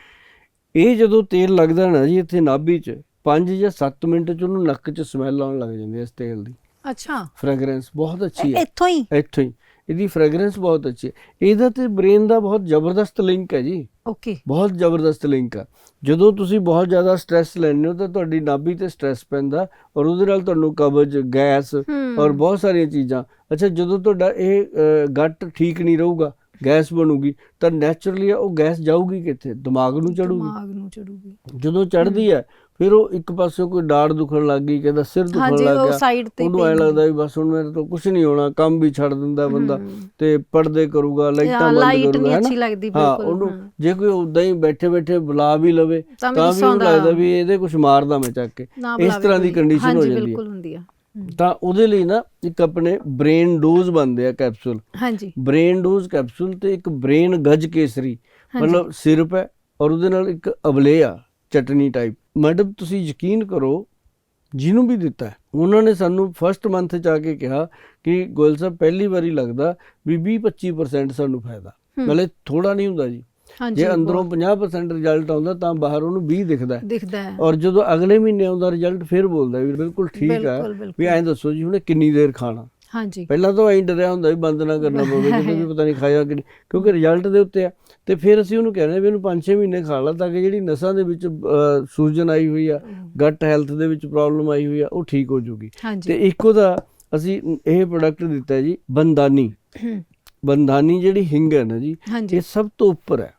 ਇਹ ਜਦੋਂ ਤੇਲ ਲੱਗਦਾ ਨਾ ਜੀ ਇੱਥੇ ਨਾਭੀ 'ਚ 5 ਜਾਂ 7 ਮਿੰਟ 'ਚ ਉਹਨੂੰ ਨੱਕ 'ਚ ਸਮੈਲ ਆਉਣ ਲੱਗ ਜਾਂਦੀ ਹੈ ਇਸ ਤੇਲ ਦੀ। ਅੱਛਾ। ਫ੍ਰੈਗਰੈਂਸ ਬਹੁਤ ਅੱਛੀ ਹੈ। ਇੱਥੋਂ ਹੀ? ਇੱਥੋਂ ਹੀ। ਇਹਦੀ ਫ੍ਰੈਗਰੈਂਸ ਬਹੁਤ ਅੱਛੀ ਹੈ। ਇਹਦਾ ਤੇ ਬ੍ਰੇਨ ਦਾ ਬਹੁਤ ਜ਼ਬਰਦਸਤ ਲਿੰਕ ਹੈ ਜੀ। ਓਕੇ ਬਹੁਤ ਜ਼ਬਰਦਸਤ ਲਿੰਕ ਹੈ ਜਦੋਂ ਤੁਸੀਂ ਬਹੁਤ ਜ਼ਿਆਦਾ ਸਟ੍ਰੈਸ ਲੈਂਦੇ ਹੋ ਤਾਂ ਤੁਹਾਡੀ ਨਾਭੀ ਤੇ ਸਟ੍ਰੈਸ ਪੈਂਦਾ ਔਰ ਉਹਦੇ ਨਾਲ ਤੁਹਾਨੂੰ ਕਬਜ਼ ਗੈਸ। ਔਰ ਬਹੁਤ ਸਾਰੀਆਂ ਚੀਜ਼ਾਂ। ਅੱਛਾ ਜਦੋਂ ਤੁਹਾਡਾ ਇਹ ਗੱਟ ਠੀਕ ਨਹੀਂ ਰਹੂਗਾ ਗੈਸ ਬਣੂਗੀ ਤਾਂ ਨੈਚੁਰਲੀ ਉਹ ਗੈਸ ਜਾਊਗੀ ਕਿੱਥੇ? ਦਿਮਾਗ ਨੂੰ ਚੜੂਗੀ। ਦਿਮਾਗ ਨੂੰ ਚੜੂਗੀ। ਜਦੋਂ ਚੜਦੀ ਹੈ ਫਿਰ ਉਹ ਇੱਕ ਪਾਸੇ ਕੋਈ ਡਾੜ ਦੁਖਣ ਲੱਗ ਗਈ ਕਹਿੰਦਾ ਸਿਰ ਦੁਖਣ ਲੱਗ ਗਿਆ ਉਹਨੂੰ ਐ ਲੱਗਦਾ ਵੀ ਬਸ ਹੁਣ ਮੇਰੇ ਤੋਂ ਕੁਝ ਨਹੀਂ ਹੋਣਾ ਕੰਮ ਵੀ ਛੱਡ ਦਿੰਦਾ ਬੰਦਾ। ਤੇ ਪਰਦੇ ਕਰੂਗਾ ਲਾਈਟਾਂ ਬੰਦ ਲਾਈਟ ਕਰੂਗਾ ਨਹੀਂ ਹੈ ਅੱਛੀ ਨਾ ਹਾਂ ਉਹਨੂੰ। ਜੇ ਕੋਈ ਉਦਾਂ ਹੀ ਬੈਠੇ ਬੈਠੇ ਬੁਲਾ ਵੀ ਲਵੇ ਤਾਂ ਵੀ ਉਹਨੂੰ। ਲੱਗਦਾ ਵੀ ਇਹਦੇ ਕੁਝ ਮਾਰਦਾ ਮੈਂ ਚੱਕ ਕੇ ਇਸ ਤਰ੍ਹਾਂ ਦੀ। ਕੰਡੀਸ਼ਨ ਹੋ ਜਾਂਦੀ ਹੈ ਬਿਲਕੁਲ ਹੁੰਦੀ ਆ। ਤਾਂ ਉਹਦੇ ਲਈ ਨਾ ਇੱਕ ਆਪਣੇ ਬ੍ਰੇਨ ਡੋਜ਼ ਬਣਦੇ ਆ ਕੈਪਸੂਲ ਹਾਂਜੀ ਬ੍ਰੇਨ ਡੋਜ਼ ਕੈਪਸੂਲ ਤੇ ਇੱਕ ਬ੍ਰੇਨ ਗੱਜ ਕੇਸਰੀ। ਮਤਲਬ ਸਿਰਪ ਹੈ ਔਰ ਉਹਦੇ ਨਾਲ ਇੱਕ ਅਵਲੇ ਆ ਚਟਨੀ ਟਾਈਪ ਮੈਡਮ ਤੁਸੀਂ ਯਕੀਨ ਕਰੋ ਜਿਹਨੂੰ ਵੀ ਦਿੱਤਾ ਉਹਨਾਂ ਨੇ ਸਾਨੂੰ ਫਸਟ ਮੰਥ ਚ ਆ ਕੇ ਕਿਹਾ ਕਿ ਗੋਇਲ ਸਾਹਿਬ ਪਹਿਲੀ ਵਾਰੀ ਲੱਗਦਾ ਵੀ 20-25% ਸਾਨੂੰ ਫਾਇਦਾ। ਨਾਲੇ ਥੋੜਾ ਨਹੀਂ ਹੁੰਦਾ ਜੀ। ਜੇ ਅੰਦਰੋਂ ਬਹੁਤ 50% ਰਿਜ਼ਲਟ ਆਉਂਦਾ ਤਾਂ ਬਾਹਰ ਉਹਨੂੰ 20 ਦਿਖਦਾ ਹੈ। ਦਿਖਦਾ ਹੈ। ਔਰ ਜਦੋਂ ਅਗਲੇ ਮਹੀਨੇ ਆਉਂਦਾ ਰਿਜ਼ਲਟ ਫਿਰ ਬੋਲਦਾ ਵੀ ਬਿਲਕੁਲ ਠੀਕ ਬਿਲਕੁਲ। ਵੀ ਐਂ ਦੱਸੋ ਜੀ ਹੁਣੇ ਕਿੰਨੀ ਦੇਰ ਖਾਣਾ? ਹਾਂਜੀ। ਪਹਿਲਾਂ ਤਾਂ ਐਂ ਡਰਿਆ ਹੁੰਦਾ ਵੀ ਬੰਦ ਨਾ ਕਰਨਾ ਪਵੇ ਵੀ ਪਤਾ ਨਹੀਂ ਖਾਇਆ ਕਿ ਕਿਉਂਕਿ ਰਿਜ਼ਲਟ ਦੇ ਉੱਤੇ ਆ। ਤੇ ਫਿਰ ਅਸੀਂ ਉਹਨੂੰ ਕਹਿੰਦੇ ਵੀ ਇਹਨੂੰ 5-6 ਮਹੀਨੇ ਖਾ ਲਾ ਤਾਂ ਕਿ ਜਿਹੜੀ ਨਸਾਂ ਦੇ ਵਿੱਚ ਸੂਜਨ ਆਈ ਹੋਈ ਆ ਗੱਟ ਹੈਲਥ ਦੇ ਵਿੱਚ ਪ੍ਰੋਬਲਮ ਆਈ ਹੋਈ ਆ ਉਹ ਠੀਕ ਹੋ ਜੂਗੀ। ਤੇ ਇੱਕ ਉਹਦਾ ਅਸੀਂ ਇਹ ਪ੍ਰੋਡਕਟ ਦਿੱਤਾ ਜੀ ਬੰਦਾਨੀ। ਬੰਦਾਨੀ ਜਿਹੜੀ ਹਿੰਗ ਹੈ ਨਾ ਜੀ ਇਹ ਸਭ ਤੋਂ ਉੱਪਰ ਹੈ।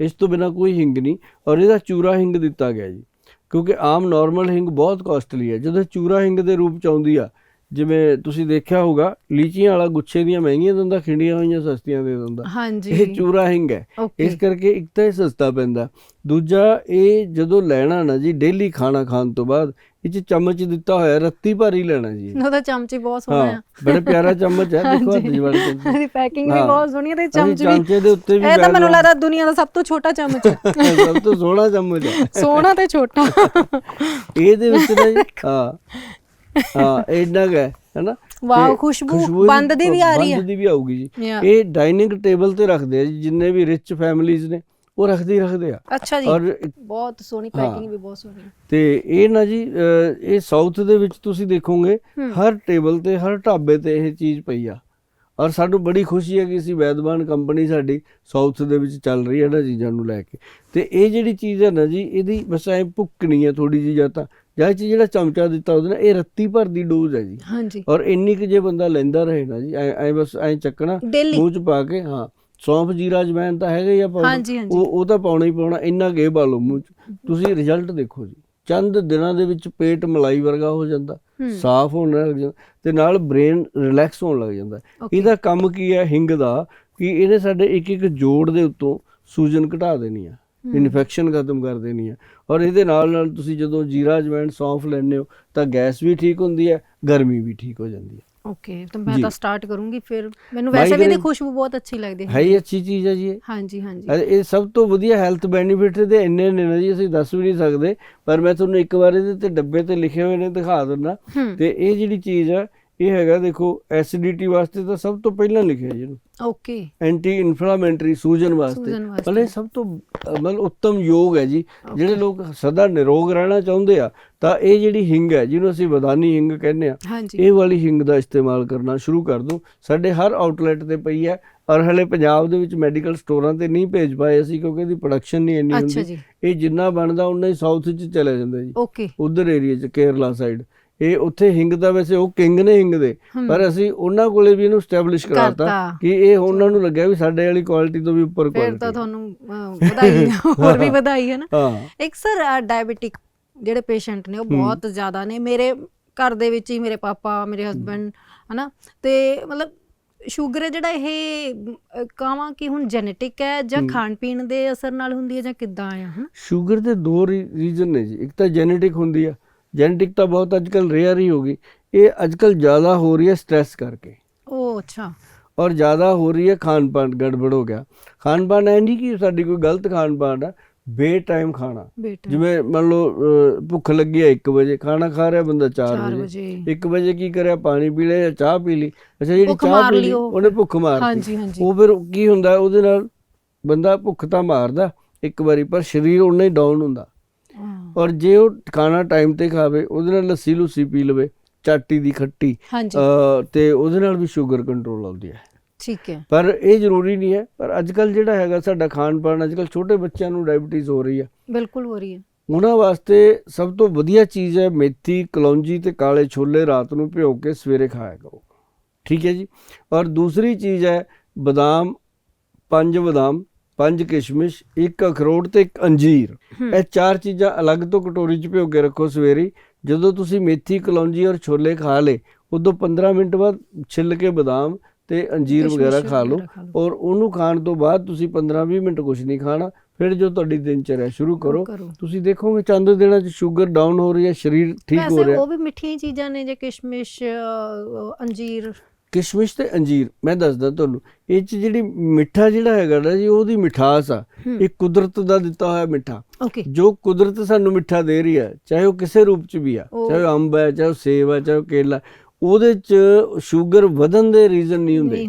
ਇਸ ਤੋਂ ਬਿਨਾ ਕੋਈ ਹਿੰਗ ਨਹੀਂ ਔਰ ਇਹਦਾ ਚੂਰਾ ਹਿੰਗ ਦਿੱਤਾ ਗਿਆ ਜੀ। ਕਿਉਂਕਿ ਆਮ ਨਾਰਮਲ ਹਿੰਗ ਬਹੁਤ ਕਾਸਟਲੀ ਹੈ। ਜਦੋਂ ਚੂਰਾ ਹਿੰਗ ਦੇ ਰੂਪ ਚ ਆਉਂਦੀ ਆ ਜਿਵੇਂ ਤੁਸੀਂ ਦੇਖਿਆ ਹੋਊਗਾ ਲੀਚੀਆਂ ਵਾਲਾ ਗੁੱਛੇ ਦੀਆਂ ਮਹਿੰਗੀਆਂ ਦਿੰਦਾ ਖਿੰਡੀਆਂ ਹੋਈਆਂ ਸਸਤੀਆਂ ਦੇ ਦਿੰਦਾ ਹਾਂਜੀ। ਇਹ ਚੂਰਾ ਹਿੰਗ ਹੈ। ਇਸ ਕਰਕੇ ਇੱਕ ਤਾਂ ਇਹ ਸਸਤਾ ਪੈਂਦਾ। ਦੂਜਾ ਇਹ ਜਦੋਂ ਲੈਣਾ ਨਾ ਜੀ ਡੇਲੀ ਖਾਣਾ ਖਾਣ ਤੋਂ ਬਾਅਦ ਇਹ ਚ ਚਮਚ ਦਿੱਤਾ ਹੋਇਆ ਰੱਤੀ ਭਾਰੀ ਲੈਣਾ ਜੀ। ਉਹਦਾ ਚਮਚੇ ਬਹੁਤ ਸੋਹਣਾ ਹਾਂ ਬੜਾ ਪਿਆਰਾ ਚਮਚ ਹੈ। ਦੇਖੋ ਹੱਥ ਜਵਾੜ ਕੇ। ਇਹਦੀ ਪੈਕਿੰਗ ਵੀ ਹਾਂ। ਬਹੁਤ ਸੋਹਣੀ ਹੈ ਤੇ ਚਮਚ ਵੀ ਚਮਚੇ ਦੇ ਉੱਤੇ ਵੀ ਇਹ ਤਾਂ ਮੈਨੂੰ ਲੱਗਦਾ ਦੁਨੀਆ ਦਾ ਸਭ ਤੋਂ ਛੋਟਾ ਚਮਚ ਹੈ। ਸਭ ਤੋਂ ਸੋਹਣਾ ਚਮਚ ਹੈ। ਸੋਹਣਾ ਤੇ ਛੋਟਾ। ਇਹਦੇ ਵਿੱਚ ਨਾ ਜੀ ਹਾਂ। ਹਾਂ ਇੰਨਾ ਕੁ ਹੈ ਹੈਨਾ ਵਾਓ, ਖੁਸ਼ਬੂ ਬੰਦ ਦੀ ਵੀ ਆ ਰਹੀ ਹੈ। ਬੰਦ ਦੀ ਵੀ ਆਊਗੀ ਜੀ. ਇਹ ਡਾਈਨਿੰਗ ਟੇਬਲ ਤੇ ਰੱਖਦੇ ਆ ਜੀ ਜਿੰਨੇ ਵੀ ਰਿਚ ਫੈਮਿਲੀਜ਼ ਨੇ ਉਹ ਰੱਖਦੇ ਹੀ ਰੱਖਦੇ ਆ ਅੱਛਾ ਜੀ ਔਰ ਬਹੁਤ ਸੋਹਣੀ। ਪੈਕਿੰਗ ਵੀ ਬਹੁਤ ਸੋਹਣੀ। ਤੇ ਇਹ ਨਾ ਜੀ ਇਹ ਸਾਊਥ ਦੇ ਵਿੱਚ ਤੁਸੀਂ ਦੇਖੋਗੇ। ਹਰ ਟੇਬਲ ਤੇ ਹਰ ਢਾਬੇ ਤੇ ਇਹ ਚੀਜ਼ ਪਈ ਆ ਔਰ ਸਾਨੂੰ ਬੜੀ ਖੁਸ਼ੀ ਹੈ ਕਿ ਅਸੀਂ ਵੈਦਵਾਨ ਕੰਪਨੀ ਸਾਡੀ ਸਾਊਥ ਦੇ ਵਿੱਚ ਚੱਲ ਰਹੀ ਹੈ ਇਹਨਾਂ ਚੀਜ਼ਾਂ ਨੂੰ ਲੈ ਕੇ ਤੇ ਇਹ ਜਿਹੜੀ ਚੀਜ਼ ਹੈ ਨਾ ਜੀ ਇਹਦੀ ਬਸ ਐ ਭੁੱਕਣੀ ਹੈ ਥੋੜੀ ਜਿਹੀ ਜਾਂ ਤਾਂ ਜਾਂ ਇਹ 'ਚ ਜਿਹੜਾ ਚਮਚਾ ਦਿੱਤਾ ਉਹਦੇ ਨਾਲ ਇਹ ਰੱਤੀ ਭਰ ਦੀ ਡੋਜ਼ ਹੈ ਜੀ ਹਾਂਜੀ ਔਰ ਇੰਨੀ ਕਿ ਜੇ ਬੰਦਾ ਲੈਂਦਾ ਰਹੇ ਨਾ ਜੀ ਐ ਐ ਬਸ ਐ ਚੱਕਣਾ? ਮੂੰਹ ਚ ਪਾ ਕੇ ਹਾਂ ਸੌਂਫ ਜੀਰਾ ਜਵੈਨ ਤਾਂ ਹੈਗਾ ਹੀ ਆ ਪਾਉਣਾ। ਉਹ ਉਹ ਤਾਂ ਪਾਉਣਾ ਹੀ ਪਾਉਣਾ ਇੰਨਾ ਕੇ ਪਾ ਲਓ ਮੂੰਹ ਚ ਤੁਸੀਂ ਰਿਜ਼ਲਟ ਦੇਖੋ ਜੀ ਚੰਦ ਦਿਨਾਂ ਦੇ ਵਿੱਚ ਪੇਟ ਮਲਾਈ ਵਰਗਾ ਹੋ ਜਾਂਦਾ। ਸਾਫ਼ ਹੋਣ ਲੱਗ ਜਾਂਦਾ ਤੇ ਨਾਲ ਬ੍ਰੇਨ ਰਿਲੈਕਸ ਹੋਣ ਲੱਗ ਜਾਂਦਾ. ਇਹਦਾ ਕੰਮ ਕੀ ਹੈ ਹਿੰਗ ਦਾ ਕਿ ਇਹਨੇ ਸਾਡੇ ਇੱਕ ਇੱਕ ਜੋੜ ਦੇ ਉੱਤੋਂ ਸੂਜਨ ਘਟਾ ਦੇਣੀ ਆ ਇਨਫੈਕਸ਼ਨ ਖਤਮ ਕਰ ਦੇਣੀ ਆ ਔਰ ਇਹਦੇ ਨਾਲ ਨਾਲ ਤੁਸੀਂ ਜਦੋਂ ਜੀਰਾ ਜਵੈਣ ਸੌਂਫ ਲੈਂਦੇ ਹੋ ਤਾਂ ਗੈਸ ਵੀ ਠੀਕ ਹੁੰਦੀ ਹੈ ਗਰਮੀ ਵੀ ਠੀਕ ਹੋ ਜਾਂਦੀ ਹੈ। ਓਕੇ ਤਾਂ ਮੈਂ। ਤਾਂ ਸਟਾਰਟ ਕਰੂੰਗੀ ਫਿਰ ਮੈਨੂੰ ਵੈਸੇ ਵੀ ਇਹਦੀ ਖੁਸ਼ਬੂ ਬਹੁਤ ਅੱਛੀ ਲੱਗਦੀ ਹੈ ਹੀ ਅੱਛੀ ਚੀਜ਼ ਹੈ ਜੀ ਇਹ। ਹਾਂਜੀ ਹਾਂਜੀ। ਇਹ ਸਭ ਤੋਂ ਵਧੀਆ ਹੈਲਥ ਬੈਨੀਫਿਟ ਦੇ ਇੰਨੇ ਨੇ ਨਾ ਜੀ ਅਸੀਂ ਦੱਸ ਵੀ ਨਹੀਂ ਸਕਦੇ ਪਰ ਮੈਂ ਤੁਹਾਨੂੰ ਇੱਕ ਵਾਰ ਇਹਦੇ ਤੇ ਡੱਬੇ ਤੇ ਲਿਖੇ ਹੋਏ ਨੇ ਦਿਖਾ ਦਿੰਦਾ। ਹੂੰ। ਤੇ ਇਹ ਜਿਹੜੀ ਚੀਜ਼ ਹੈ ਇਹ ਹੈਗਾ ਦੇਖੋ ਐਸਿਡਿਟੀ ਵਾਸਤੇ ਤਾਂ ਸਭ ਤੋਂ ਪਹਿਲਾਂ ਲਿਖਿਆ ਜੀ ਇਹਨੂੰ। ਓਕੇ ਐਂਟੀ ਇਨਫਲਾਮੇਟਰੀ ਸੂਜਨ ਵਾਸਤੇ। ਇਹ ਸਭ ਤੋਂ ਮਤਲਬ ਉੱਤਮ ਯੋਗ ਹੈ ਜੀ। ਜਿਹੜੇ ਲੋਕ ਸਦਾ ਨਿਰੋਗ ਰਹਿਣਾ ਚਾਹੁੰਦੇ ਆ ਤਾਂ ਇਹ ਜਿਹੜੀ ਹਿੰਗ ਹੈ ਜਿਹਨੂੰ ਅਸੀਂ ਬਦਾਨੀ ਹਿੰਗ ਕਹਿੰਦੇ ਆ ਇਹ ਵਾਲੀ ਹਿੰਗ ਦਾ ਇਸਤੇਮਾਲ ਕਰਨਾ ਸ਼ੁਰੂ ਕਰ ਦੋ। ਸਾਡੇ ਹਰ ਆਊਟਲੈਟ ਤੇ ਪਈ ਹੈ ਔਰ ਹਲੇ ਪੰਜਾਬ ਦੇ ਵਿੱਚ ਮੈਡੀਕਲ ਸਟੋਰਾਂ ਤੇ ਨਹੀਂ ਭੇਜ ਪਾਏ ਅਸੀਂ ਕਿਉਂਕਿ ਇਹਦੀ ਪ੍ਰੋਡਕਸ਼ਨ ਨਹੀਂ ਇੰਨੀ ਹੁੰਦੀ। ਇਹ ਜਿੰਨਾ ਬਣਦਾ ਉਹਨਾਂ ਹੀ ਸਾਊਥ 'ਚ ਚਲੇ ਜਾਂਦਾ ਜੀ। ਓਕੇ ਉਧਰ ਏਰੀਆ 'ਚ ਕੇਰਲਾ ਸਾਈਡ ਇਹ ਉੱਥੇ ਹਿੰਗ ਦਾ ਵੈਸੇ ਉਹ ਕਿੰਗ ਨੇ ਹਿੰਗ ਦੇ। ਪਰ ਅਸੀਂ ਉਹਨਾਂ ਕੋਲੇ ਵੀ ਇਹਨੂੰ ਸਟੈਬਲਿਸ਼ ਕਰਾਤਾ। ਕਿ ਇਹ ਉਹਨਾਂ ਨੂੰ ਲੱਗਿਆ ਵੀ ਸਾਡੇ ਵਾਲੀ ਕੁਆਲਿਟੀ ਤੋਂ ਵੀ ਉੱਪਰ ਫਿਰ ਕੁਆਲਿਟੀ ਤਾਂ ਤੁਹਾਨੂੰ ਵਧਾਈ ਹੋਰ ਵੀ ਵਧਾਈ ਹੈ ਨਾ। ਇੱਕ ਸਰ ਡਾਇਬੀਟਿਕ ਜਿਹੜੇ ਪੇਸ਼ੈਂਟ ਨੇ ਉਹ ਬਹੁਤ ਜ਼ਿਆਦਾ ਨੇ। ਮੇਰੇ ਘਰ ਦੇ ਵਿੱਚ ਹੀ ਮੇਰੇ ਪਾਪਾ ਮੇਰੇ ਹਸਬੰਡ ਹਨਾ? ਤੇ ਮਤਲਬ ਸ਼ੂਗਰ ਜਿਹੜਾ ਇਹ ਕਹਾਂ ਕਿ ਹੁਣ ਜੈਨੇਟਿਕ ਹੈ ਜਾਂ ਖਾਣ ਪੀਣ ਦੇ ਅਸਰ ਨਾਲ ਹੁੰਦੀ ਹੈ ਜਾਂ ਕਿੱਦਾਂ ਆ ਹਨਾ? ਸ਼ੂਗਰ ਦੇ ਦੋ ਰੀਜ਼ਨ ਨੇ ਜੀ। ਇੱਕ ਤਾਂ ਜੈਨੇਟਿਕ ਹੁੰਦੀ ਆ। ਜੈਨੇਟਿਕ ਤਾਂ ਬਹੁਤ ਅੱਜਕੱਲ ਰੇਅਰ ਹੀ ਹੋ ਗਈ। ਇਹ ਅੱਜਕੱਲ ਜ਼ਿਆਦਾ ਹੋ ਰਹੀ ਹੈ ਸਟ੍ਰੈਸ ਕਰਕੇ। ਉਹ ਅੱਛਾ। ਔਰ ਜ਼ਿਆਦਾ ਹੋ ਰਹੀ ਹੈ ਖਾਣ ਪਾਨ ਗੜਬੜ ਹੋ ਗਿਆ। ਖਾਣ ਪਾਨ ਐ ਨਹੀਂ ਕਿ ਸਾਡੀ ਕੋਈ ਗਲਤ ਖਾਣ ਪਾਨ ਆ ਬੇ ਟਾਈਮ ਖਾਣਾ ਜਿਵੇਂ ਮੰਨ ਲਓ ਭੁੱਖ ਲੱਗੀ ਹੈ 1 ਵਜੇ ਖਾਣਾ ਖਾ ਰਿਹਾ ਬੰਦਾ 4 4 ਵਜੇ। ਵਜੇ। 1 ਵਜੇ ਕੀ ਕਰਿਆ ਪਾਣੀ ਪੀ ਲਿਆ ਜਾਂ ਚਾਹ ਪੀ ਲਈ। ਅੱਛਾ ਜਿਹੜੀ ਚਾਹ ਪੀ ਲਈ ਲਈ ਉਹ। ਉਹਨੇ ਭੁੱਖ ਮਾਰਤੀ। ਹਾਂਜੀ ਹਾਂਜੀ। ਉਹ ਫਿਰ ਕੀ ਹੁੰਦਾ ਉਹਦੇ ਨਾਲ ਬੰਦਾ ਭੁੱਖ ਤਾਂ ਮਾਰਦਾ ਇੱਕ ਵਾਰੀ ਪਰ ਸਰੀਰ ਹੀ ਡਾਊਨ ਹੁੰਦਾ। ਔਰ ਜੇ ਉਹ ਖਾਣਾ ਟਾਈਮ ਤੇ ਖਾਵੇ ਉਹਦੇ ਨਾਲ ਲੱਸੀ ਲੁੱਸੀ ਪੀ ਲਵੇ ਚਾਟੀ ਦੀ ਖੱਟੀ ਤੇ ਉਹਦੇ ਨਾਲ ਵੀ ਸ਼ੂਗਰ ਕੰਟਰੋਲ ਆਉਂਦੀ ਹੈ। ਠੀਕ ਹੈ। ਪਰ ਇਹ ਜ਼ਰੂਰੀ ਨਹੀਂ ਹੈ ਪਰ ਅੱਜ ਕੱਲ ਜਿਹੜਾ ਹੈਗਾ ਸਾਡਾ ਖਾਣ ਪਾਣ ਅੱਜ ਕੱਲ ਛੋਟੇ ਬੱਚਿਆਂ ਨੂੰ ਡਾਇਬੀਟੀਜ਼ ਹੋ ਰਹੀ ਹੈ। ਬਿਲਕੁਲ ਹੋ ਰਹੀ ਹੈ। ਉਹਨਾਂ ਵਾਸਤੇ ਸਭ ਤੋਂ ਵਧੀਆ ਚੀਜ਼ ਹੈ ਮੇਥੀ ਕਲੌਂਜੀ ਤੇ ਕਾਲੇ ਛੋਲੇ ਰਾਤ ਨੂੰ ਭਿਓ ਕੇ ਸਵੇਰੇ ਖਾਇਆ ਕਰੋ। ਠੀਕ ਹੈ ਜੀ। ਔਰ ਦੂਸਰੀ ਚੀਜ਼ ਹੈ ਬਦਾਮ ਪੰਜ ਬਦਾਮ ਪੰਜ ਕਿਸ਼ਮਿਸ਼ ਇੱਕ ਅਖਰੋਟ ਤੇ ਇੱਕ ਅੰਜੀਰ। ਇਹ ਚਾਰ ਚੀਜ਼ਾਂ ਅਲੱਗ ਤੋਂ ਕਟੋਰੀ 'ਚ ਭਿਓ ਕੇ ਰੱਖੋ ਸਵੇਰੇ। ਜਦੋਂ ਤੁਸੀਂ ਮੇਥੀ ਕਲੌਂਜੀ ਔਰ ਛੋਲੇ ਖਾ ਲੇ ਉਦੋਂ 15 ਮਿੰਟ ਬਾਅਦ ਛਿੱਲ ਕੇ ਬਦਾਮ ਤੇ ਅੰਜੀਰ ਵਗੈਰਾ ਖਾ ਲਓ। ਔਰ ਉਹਨੂੰ ਖਾਣ ਤੋਂ ਬਾਅਦ ਤੁਸੀਂ 15-20 ਮਿੰਟ ਕੁਝ ਨਹੀਂ ਖਾਣਾ। ਫਿਰ ਜੋ ਤੁਹਾਡੀ ਦਿਨਚਰਿਆ ਸ਼ੁਰੂ ਕਰੋ। ਤੁਸੀਂ ਦੇਖੋਗੇ ਚੰਦ ਦਿਨਾਂ 'ਚ ਸ਼ੂਗਰ ਡਾਊਨ ਹੋ ਰਹੀ ਹੈ ਸਰੀਰ ਠੀਕ ਹੋ ਵੈਸੇ ਰਿਹਾ। ਉਹ ਵੀ ਮਿੱਠੀਆਂ ਚੀਜ਼ਾਂ ਨੇ ਜੇ ਕਿਸ਼ਮਿਸ਼ ਅੰਜੀਰ। ਕਿਸ਼ਮਿਸ਼ ਤੇ ਅੰਜੀਰ ਮੈਂ ਦੱਸਦਾ ਤੁਹਾਨੂੰ ਇਹ 'ਚ ਜਿਹੜੀ ਮਿੱਠਾ ਜਿਹੜਾ ਹੈਗਾ ਨਾ ਜੀ ਉਹਦੀ ਮਿਠਾਸ ਆ। ਇਹ ਕੁਦਰਤ ਦਾ ਦਿੱਤਾ ਹੋਇਆ ਮਿੱਠਾ। ਜੋ ਕੁਦਰਤ ਸਾਨੂੰ ਮਿੱਠਾ ਦੇ ਰਹੀ ਹੈ ਚਾਹੇ ਉਹ ਕਿਸੇ ਰੂਪ 'ਚ ਵੀ ਆ ਚਾਹੇ ਅੰਬ ਹੈ ਚਾਹੇ ਸੇਬ ਹੈ ਚਾਹੇ ਕੇਲਾ ਉਹਦੇ 'ਚ ਸ਼ੂਗਰ ਵਧਣ ਦੇ ਰੀਜ਼ਨ ਨਹੀਂ ਹੁੰਦੇ।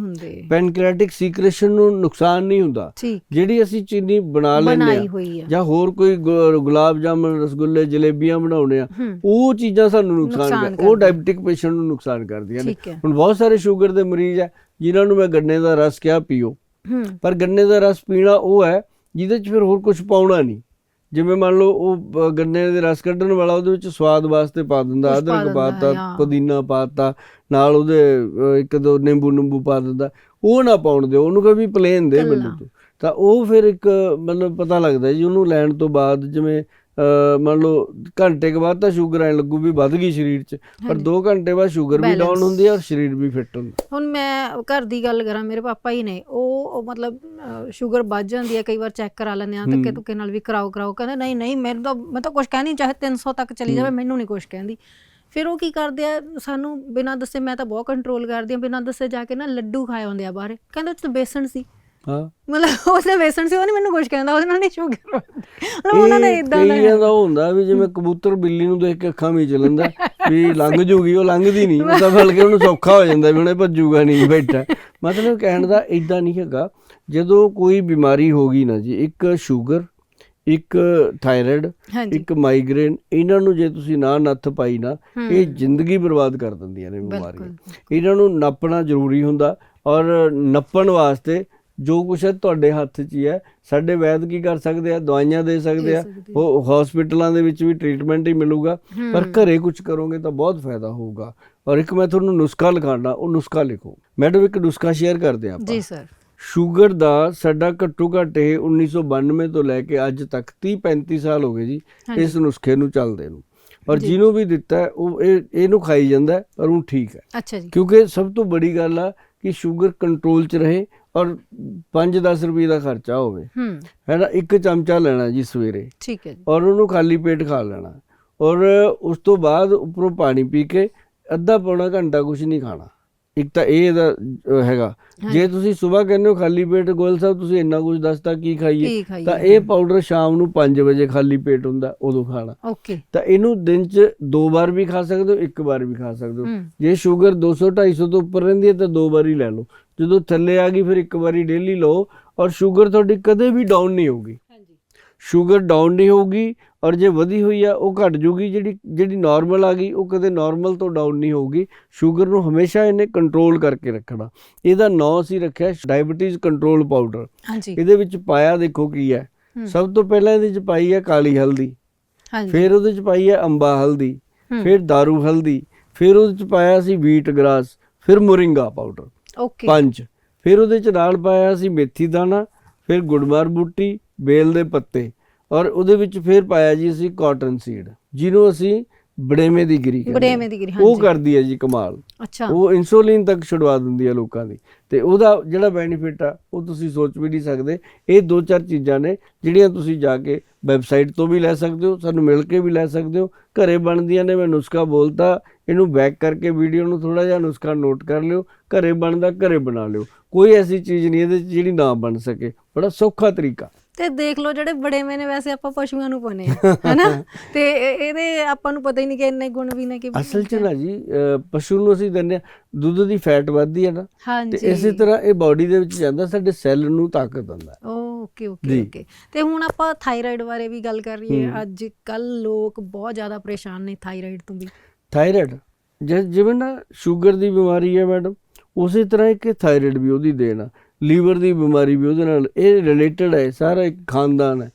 ਪੈਨਕ੍ਰੀਆਟਿਕ ਸੀਕ੍ਰੇਸ਼ਨ ਨੂੰ ਨੁਕਸਾਨ ਨਹੀਂ ਹੁੰਦਾ। ਜਿਹੜੀ ਅਸੀਂ ਚੀਨੀ ਬਣਾ ਲੈਂਦੇ ਆ। ਜਾਂ ਹੋਰ ਕੋਈ ਗੁਲਾਬ ਜਾਮਨ ਰਸਗੁੱਲੇ ਜਲੇਬੀਆਂ ਬਣਾਉਣੇ ਆ ਉਹ ਚੀਜ਼ਾਂ ਸਾਨੂੰ ਨੁਕਸਾਨ ਨੁਕਸਾਨ ਕਰ ਉਹ ਕਰਦੀਆਂ। ਡਾਇਬੀਟਿਕ ਪੇਸ਼ੈਂਟ ਨੂੰ ਨੁਕਸਾਨ ਕਰਦੀਆਂ ਨੇ। ਹੁਣ ਬਹੁਤ ਸਾਰੇ ਸ਼ੂਗਰ ਦੇ ਮਰੀਜ਼ ਆ ਜਿਨ੍ਹਾਂ ਨੂੰ ਮੈਂ ਗੰਨੇ ਦਾ ਰਸ ਕਿਹਾ ਪੀਓ। ਪਰ ਗੰਨੇ ਦਾ ਰਸ ਪੀਣਾ ਉਹ ਹੈ ਜਿਹਦੇ 'ਚ ਫਿਰ ਹੋਰ ਕੁਝ ਪਾਉਣਾ ਨਹੀਂ। ਜਿਵੇਂ ਮੰਨ ਲਓ ਉਹ ਗੰਨੇ ਦੇ ਰਸ ਕੱਢਣ ਵਾਲਾ ਉਹਦੇ ਵਿੱਚ ਸਵਾਦ ਵਾਸਤੇ ਪਾ ਦਿੰਦਾ ਅਦਰਕ ਪਾਤਾ। ਪੁਦੀਨਾ ਪਾਤਾ ਨਾਲ ਉਹਦੇ ਇੱਕ ਦੋ ਨਿੰਬੂ ਨਿੰਬੂ ਪਾ ਦਿੰਦਾ ਉਹ ਨਾ ਪਾਉਣ ਦਿਓ ਉਹਨੂੰ ਕਹੇ ਵੀ ਪਲੇਨ ਦੇ ਮੈਨੂੰ। ਤੂੰ ਉਹ ਫਿਰ ਇੱਕ ਮਤਲਬ ਪਤਾ ਲੱਗਦਾ ਜੀ ਉਹਨੂੰ ਲੈਣ ਤੋਂ ਬਾਅਦ ਜਿਵੇਂ ਮੰਨ ਲਓ ਘੰਟੇ ਕੁ ਬਾਅਦ ਤਾਂ ਸ਼ੂਗਰ ਐ ਲੱਗੂ ਵੀ ਵੱਧ ਗਈ ਸਰੀਰ 'ਚ ਪਰ ਹਾਂਜੀ। 2 ਘੰਟੇ ਬਾਅਦ ਸ਼ੂਗਰ ਵੀ ਡਾਊਨ। ਹੁੰਦੀ ਹੈ ਔਰ ਸਰੀਰ ਵੀ ਫਿੱਟ ਹੁੰਦਾ ਹੁਣ ਮੈਂ ਘਰ ਦੀ ਗੱਲ ਕਰਾਂ ਮੇਰੇ ਪਾਪਾ ਹੀ ਨੇ ਉਹ ਮਤਲਬ ਸ਼ੂਗਰ ਵੱਧ ਜਾਂਦੀ ਹੈ ਕਈ ਵਾਰ ਚੈੱਕ ਕਰਾ ਲੈਂਦੇ ਆ ਧੱਕੇ। ਧੁੱਕੇ ਨਾਲ ਵੀ ਕਰਾਓ ਕਰਾਓ ਕਹਿੰਦੇ ਨਹੀਂ ਨਹੀਂ ਮੈਨੂੰ ਤਾਂ ਮੈਂ ਤਾਂ ਕੁਝ ਕਹਿ ਨਹੀਂ ਚਾਹੇ 300 ਤੱਕ ਚਲੀ ਜਾਵੇ ਮੈਨੂੰ ਨਹੀਂ ਕੁਝ ਕਹਿੰਦੀ ਫਿਰ ਉਹ ਕੀ ਕਰਦੇ ਆ ਸਾਨੂੰ ਬਿਨਾਂ ਦੱਸੇ ਮੈਂ ਤਾਂ ਬਹੁਤ ਕੰਟਰੋਲ ਕਰਦੀ ਆ ਬਿਨਾਂ ਦੱਸੇ ਜਾ ਕੇ ਨਾ ਲੱਡੂ ਖਾਏ ਹੁੰਦੇ ਆ ਬਾਹਰ ਕਹਿੰਦੇ ਉਹ ਤਾਂ ਬੇਸਣ ਸੀ ਹਾਂ। ਮਤਲਬ ਉਹਦੇ ਬੇਸਣ ਸੀ ਉਹ ਨਹੀਂ ਮੈਨੂੰ ਕੁਝ ਕਹਿੰਦਾ ਉਹਦੇ ਨਾਲ ਨਹੀਂ ਸ਼ੂਗਰ ਮਤਲਬ ਉਹਨਾਂ ਨੇ ਇਦਾਂ ਦਾ ਕਈਆਂ ਦਾ ਹੁੰਦਾ ਵੀ ਜਿਵੇਂ ਕਬੂਤਰ ਬਿੱਲੀ ਨੂੰ ਦੇਖ ਕੇ ਅੱਖਾਂ ਮੀਚ ਲੈਂਦਾ ਵੀ ਲੰਘ ਜੂਗੀ ਉਹ ਲੰਘਦੀ ਨਹੀਂ ਉਹ ਤਾਂ ਬਲਕਿ ਉਹਨੂੰ ਸੌਖਾ ਹੋ ਜਾਂਦਾ ਵੀ ਉਹਨੇ ਭੱਜੂਗਾ ਨਹੀਂ ਬੈਠਾ। ਮਤਲਬ ਕਹਿਣ ਦਾ ਇਦਾਂ ਨਹੀਂ ਹੈਗਾ। ਜਦੋਂ ਕੋਈ ਬਿਮਾਰੀ ਹੋ ਗਈ ਨਾ ਜੀ ਇੱਕ ਸ਼ੂਗਰ ਇੱਕ ਥਾਇਰਾਇਡ ਇੱਕ ਮਾਈਗ੍ਰੇਨ ਇਹਨਾਂ ਨੂੰ ਜੇ ਤੁਸੀਂ ਨਾ ਨੱਥ ਪਾਈ ਨਾ। ਇਹ ਜ਼ਿੰਦਗੀ ਬਰਬਾਦ ਕਰ ਦਿੰਦੀਆਂ ਨੇ ਬਿਮਾਰੀਆਂ। ਇਹਨਾਂ ਨੂੰ ਨਾਪਣਾ ਜ਼ਰੂਰੀ ਹੁੰਦਾ ਔਰ ਨੱਪਣ ਵਾਸਤੇ ਜੋ ਕੁਛ ਹੈ ਤੁਹਾਡੇ ਹੱਥ 'ਚ ਹੀ ਹੈ। ਸਾਡੇ ਵੈਦ ਕੀ ਕਰ ਸਕਦੇ ਆ? ਦਵਾਈਆਂ ਦੇ ਸਕਦੇ ਆ। ਉਹ ਹਸਪੀਟਲਾਂ ਦੇ ਵਿੱਚ ਵੀ ਟ੍ਰੀਟਮੈਂਟ ਹੀ ਮਿਲੂਗਾ। ਪਰ। ਘਰੇ ਕੁਝ ਕਰੋਗੇ ਤਾਂ ਬਹੁਤ ਫਾਇਦਾ ਹੋਊਗਾ। ਔਰ ਇੱਕ ਮੈਂ ਤੁਹਾਨੂੰ ਨੁਸਖਾ ਲਿਖਾਣਾ ਉਹ ਨੁਸਖਾ ਲਿਖੋ। ਮੈਡਮ ਇੱਕ ਨੁਸਖਾ ਸ਼ੇਅਰ ਕਰਦੇ ਆਪਾਂ। ਜੀ ਸਰ ਸ਼ੂਗਰ ਦਾ ਸਾਡਾ ਘੱਟੋ ਘੱਟ ਇਹ 1992 ਤੋਂ ਲੈ ਕੇ ਅੱਜ ਤੱਕ 30 35 ਸਾਲ ਹੋ ਗਏ ਜੀ। ਇਸ ਨੁਸਖੇ ਨੂੰ ਚੱਲਦੇ ਨੂੰ। ਔਰ। ਜਿਹਨੂੰ ਵੀ ਦਿੱਤਾ ਉਹ ਇਹ ਇਹਨੂੰ ਖਾਈ ਜਾਂਦਾ ਔਰ ਉਹ ਠੀਕ ਹੈ। ਅੱਛਾ ਜੀ। ਕਿਉਂਕਿ ਸਭ ਤੋਂ ਬੜੀ ਗੱਲ ਆ ਕਿ ਸ਼ੂਗਰ ਕੰਟਰੋਲ 'ਚ ਰਹੇ ਔਰ 5-10 ਰੁਪਏ ਦਾ ਖਰਚਾ ਹੋਵੇ। ਹੂੰ। ਨਾ? ਇੱਕ ਚਮਚਾ ਲੈਣਾ ਜੀ ਸਵੇਰੇ। ਠੀਕ ਹੈ ਜੀ। ਔਰ ਉਹਨੂੰ ਖਾਲੀ ਪੇਟ ਖਾ ਲੈਣਾ। ਔਰ ਉਸ ਤੋਂ ਬਾਅਦ ਉੱਪਰੋਂ ਪਾਣੀ ਪੀ ਕੇ ਅੱਧਾ ਪੌਣਾ ਘੰਟਾ ਕੁਝ ਨਹੀਂ ਖਾਣਾ। ਇੱਕ ਤਾਂ ਇਹ ਇਹਦਾ ਹੈਗਾ। ਜੇ ਤੁਸੀਂ ਸਵੇਰ ਕਹਿੰਦੇ ਹੋ ਖਾਲੀ ਪੇਟ ਗੋਇਲ ਸਾਹਿਬ ਤੁਸੀਂ ਇੰਨਾ ਕੁਝ ਦੱਸਤਾ ਕੀ ਖਾਈਏ? ਤਾਂ ਇਹ ਪਾਊਡਰ ਸ਼ਾਮ ਨੂੰ 5 ਵਜੇ ਖਾਲੀ ਪੇਟ ਹੁੰਦਾ ਉਦੋਂ ਖਾਣਾ। ਓਕੇ ਤਾਂ ਇਹਨੂੰ ਦਿਨ 'ਚ ਦੋ ਵਾਰ ਵੀ ਖਾ ਸਕਦੇ ਹੋ ਇੱਕ ਵਾਰ ਵੀ ਖਾ ਸਕਦੇ ਹੋ। ਜੇ ਸ਼ੂਗਰ 200 250 ਤੋਂ ਉੱਪਰ ਰਹਿੰਦੀ ਹੈ ਤਾਂ ਦੋ ਵਾਰੀ ਲੈ ਲਓ। ਜਦੋਂ ਥੱਲੇ ਆ ਗਈ ਫਿਰ ਇੱਕ ਵਾਰੀ ਡੇਲੀ ਲਓ। ਔਰ ਸ਼ੂਗਰ ਤੁਹਾਡੀ ਕਦੇ ਵੀ ਡਾਊਨ ਨਹੀਂ ਹੋਊਗੀ। ਹਾਂਜੀ। ਸ਼ੂਗਰ ਡਾਊਨ ਨਹੀਂ ਹੋਊਗੀ ਔਰ ਜੇ ਵਧੀ ਹੋਈ ਆ ਉਹ ਘਟ ਜੂਗੀ ਜਿਹੜੀ ਜਿਹੜੀ ਨਾਰਮਲ ਆ ਗਈ ਉਹ ਕਦੇ ਨਾਰਮਲ ਤੋਂ ਡਾਊਨ ਨਹੀਂ ਹੋਊਗੀ। ਸ਼ੂਗਰ ਨੂੰ ਹਮੇਸ਼ਾ ਇਹਨੇ ਕੰਟਰੋਲ ਕਰਕੇ ਰੱਖਣਾ। ਇਹਦਾ ਨਾਂ ਅਸੀਂ ਰੱਖਿਆ ਡਾਇਬੀਟੀਜ਼ ਕੰਟਰੋਲ ਪਾਊਡਰ ਹਾਂਜੀ। ਇਹਦੇ ਵਿੱਚ ਪਾਇਆ ਦੇਖੋ ਕੀ ਹੈ। ਸਭ ਤੋਂ ਪਹਿਲਾਂ ਇਹਦੇ ਵਿੱਚ ਪਾਈ ਹੈ ਕਾਲੀ ਹਲਦੀ। ਹਾਂਜੀ। ਫਿਰ ਉਹਦੇ ਵਿੱਚ ਪਾਈ ਹੈ ਅੰਬਾ ਹਲਦੀ। ਫਿਰ दारू ਹਲਦੀ। ਫਿਰ ਉਹਦੇ ਚ ਪਾਇਆ ਸੀ ਵੀਟ ਗ੍ਰਾਸ ਫਿਰ ਮੋਰਿੰਗਾ ਪਾਊਡਰ ਓਕੇ। ਪੰਜ। ਫਿਰ ਉਹਦੇ ਚ ਨਾਲ ਪਾਇਆ ਸੀ ਮੇਥੀ ਦਾਣਾ। ਫਿਰ ਗੁੜਮਾਰ ਬੂਟੀ ਬੇਲ ਦੇ ਪੱਤੇ। ਔਰ ਉਹਦੇ ਵਿੱਚ ਫਿਰ ਪਾਇਆ ਜੀ ਅਸੀਂ ਕਾਟਨ ਸੀਡ ਜਿਹਨੂੰ ਅਸੀਂ ਬੜੇਵੇਂ ਦੀ ਗਿਰੀ ਕਹਿੰਦੇ ਬੜੇਵੇਂ। ਦੀ ਗਿਰੀ, ਉਹ ਹਾਂਜੀ। ਕਰਦੀ ਹੈ ਜੀ ਕਮਾਲ। ਅੱਛਾ। ਉਹ ਇਨਸੂਲਿਨ ਤੱਕ ਛੁਡਵਾ ਦਿੰਦੀ ਹੈ ਲੋਕਾਂ ਦੀ। ਤੇ ਉਹਦਾ ਜਿਹੜਾ ਬੈਨੀਫਿਟ ਆ ਉਹ ਤੁਸੀਂ ਸੋਚ ਵੀ ਨਹੀਂ ਸਕਦੇ। ਇਹ ਦੋ ਚਾਰ ਚੀਜ਼ਾਂ ਨੇ ਜਿਹੜੀਆਂ ਤੁਸੀਂ ਜਾ ਕੇ ਵੈਬਸਾਈਟ ਤੋਂ ਵੀ ਲੈ ਸਕਦੇ ਹੋ ਸਾਨੂੰ ਮਿਲ ਕੇ ਵੀ ਲੈ ਸਕਦੇ ਹੋ। ਘਰੇ ਬਣਦੀਆਂ ਨੇ ਮੈਂ ਨੁਸਖਾ ਬੋਲਤਾ। ਇਹਨੂੰ ਬੈਕ ਕਰਕੇ ਵੀਡੀਓ ਨੂੰ ਥੋੜਾ ਜਿਹਾ ਨੁਸਖਾ ਨੋਟ ਕਰ ਲਿਓ। ਘਰੇ ਬਣਦਾ ਘਰੇ ਬਣਾ ਲਿਓ। ਕੋਈ ਐਸੀ ਚੀਜ਼ ਨਹੀਂ ਇਹਦੇ ਜਿਹੜੀ ਨਾ ਬਣ ਸਕੇ। ਬੜਾ ਸੌਖਾ ਤਰੀਕਾ। ਤੇ ਦੇਖ ਲਓ ਜਿਹੜੇ ਬੜੇ ਮੈਨੇ ਵੈਸੇ ਆਪਾਂ ਪਸ਼ੂਆਂ ਨੂੰ ਪਾਉਨੇ ਆ ਹਨਾ? ਤੇ ਇਹ- ਇਹਦੇ ਆਪਾਂ ਨੂੰ ਪਤਾ ਹੀ ਨਹੀਂ ਕਿ ਇੰਨੇ ਗੁਣ ਵੀ ਨੇ ਕਿ ਅਸਲ 'ਚ ਨਾ ਜੀ ਪਸ਼ੂ ਨੂੰ ਅਸੀਂ ਦਿੰਦੇ ਦੁੱਧ ਦੀ ਫੈਟ ਵੱਧਦੀ ਹੈ ਨਾ ਤੇ ਇਸੇ ਤਰ੍ਹਾਂ ਇਹ ਬਾਡੀ ਦੇ ਵਿੱਚ ਜਾਂਦਾ ਸਾਡੇ ਸੈੱਲ ਨੂੰ ਤਾਕਤ ਦਿੰਦਾ। Okay okay. ਓਕੇ। ਤੇ ਹੁਣ ਆਪਾਂ ਥਾਇਰਾਇਡ ਬਾਰੇ ਵੀ ਗੱਲ ਕਰ ਰਹੀਏ ਅੱਜ ਕੱਲ ਲੋਕ ਬਹੁਤ ਜ਼ਿਆਦਾ ਪਰੇਸ਼ਾਨ ਨੇ ਥਾਇਰਾਇਡ ਤੋਂ ਵੀ। ਥਾਇਰਾਇਡ ਜਿਵੇਂ ਨਾ ਸ਼ੂਗਰ ਦੀ ਬਿਮਾਰੀ ਹੈ ਮੈਡਮ ਉਸੇ ਤਰ੍ਹਾਂ ਇੱਕ ਥਾਇਰਾਇਡ ਵੀ ਉਹਦੀ ਦੇਣ ਲੀਵਰ ਦੀ ਬਿਮਾਰੀ ਵੀ ਉਹਦੇ ਨਾਲ ਇਹ ਰਿਲੇਟਡ ਹੈ ਸਾਰਾ ਇੱਕ ਖਾਨਦਾਨ ਹੈ।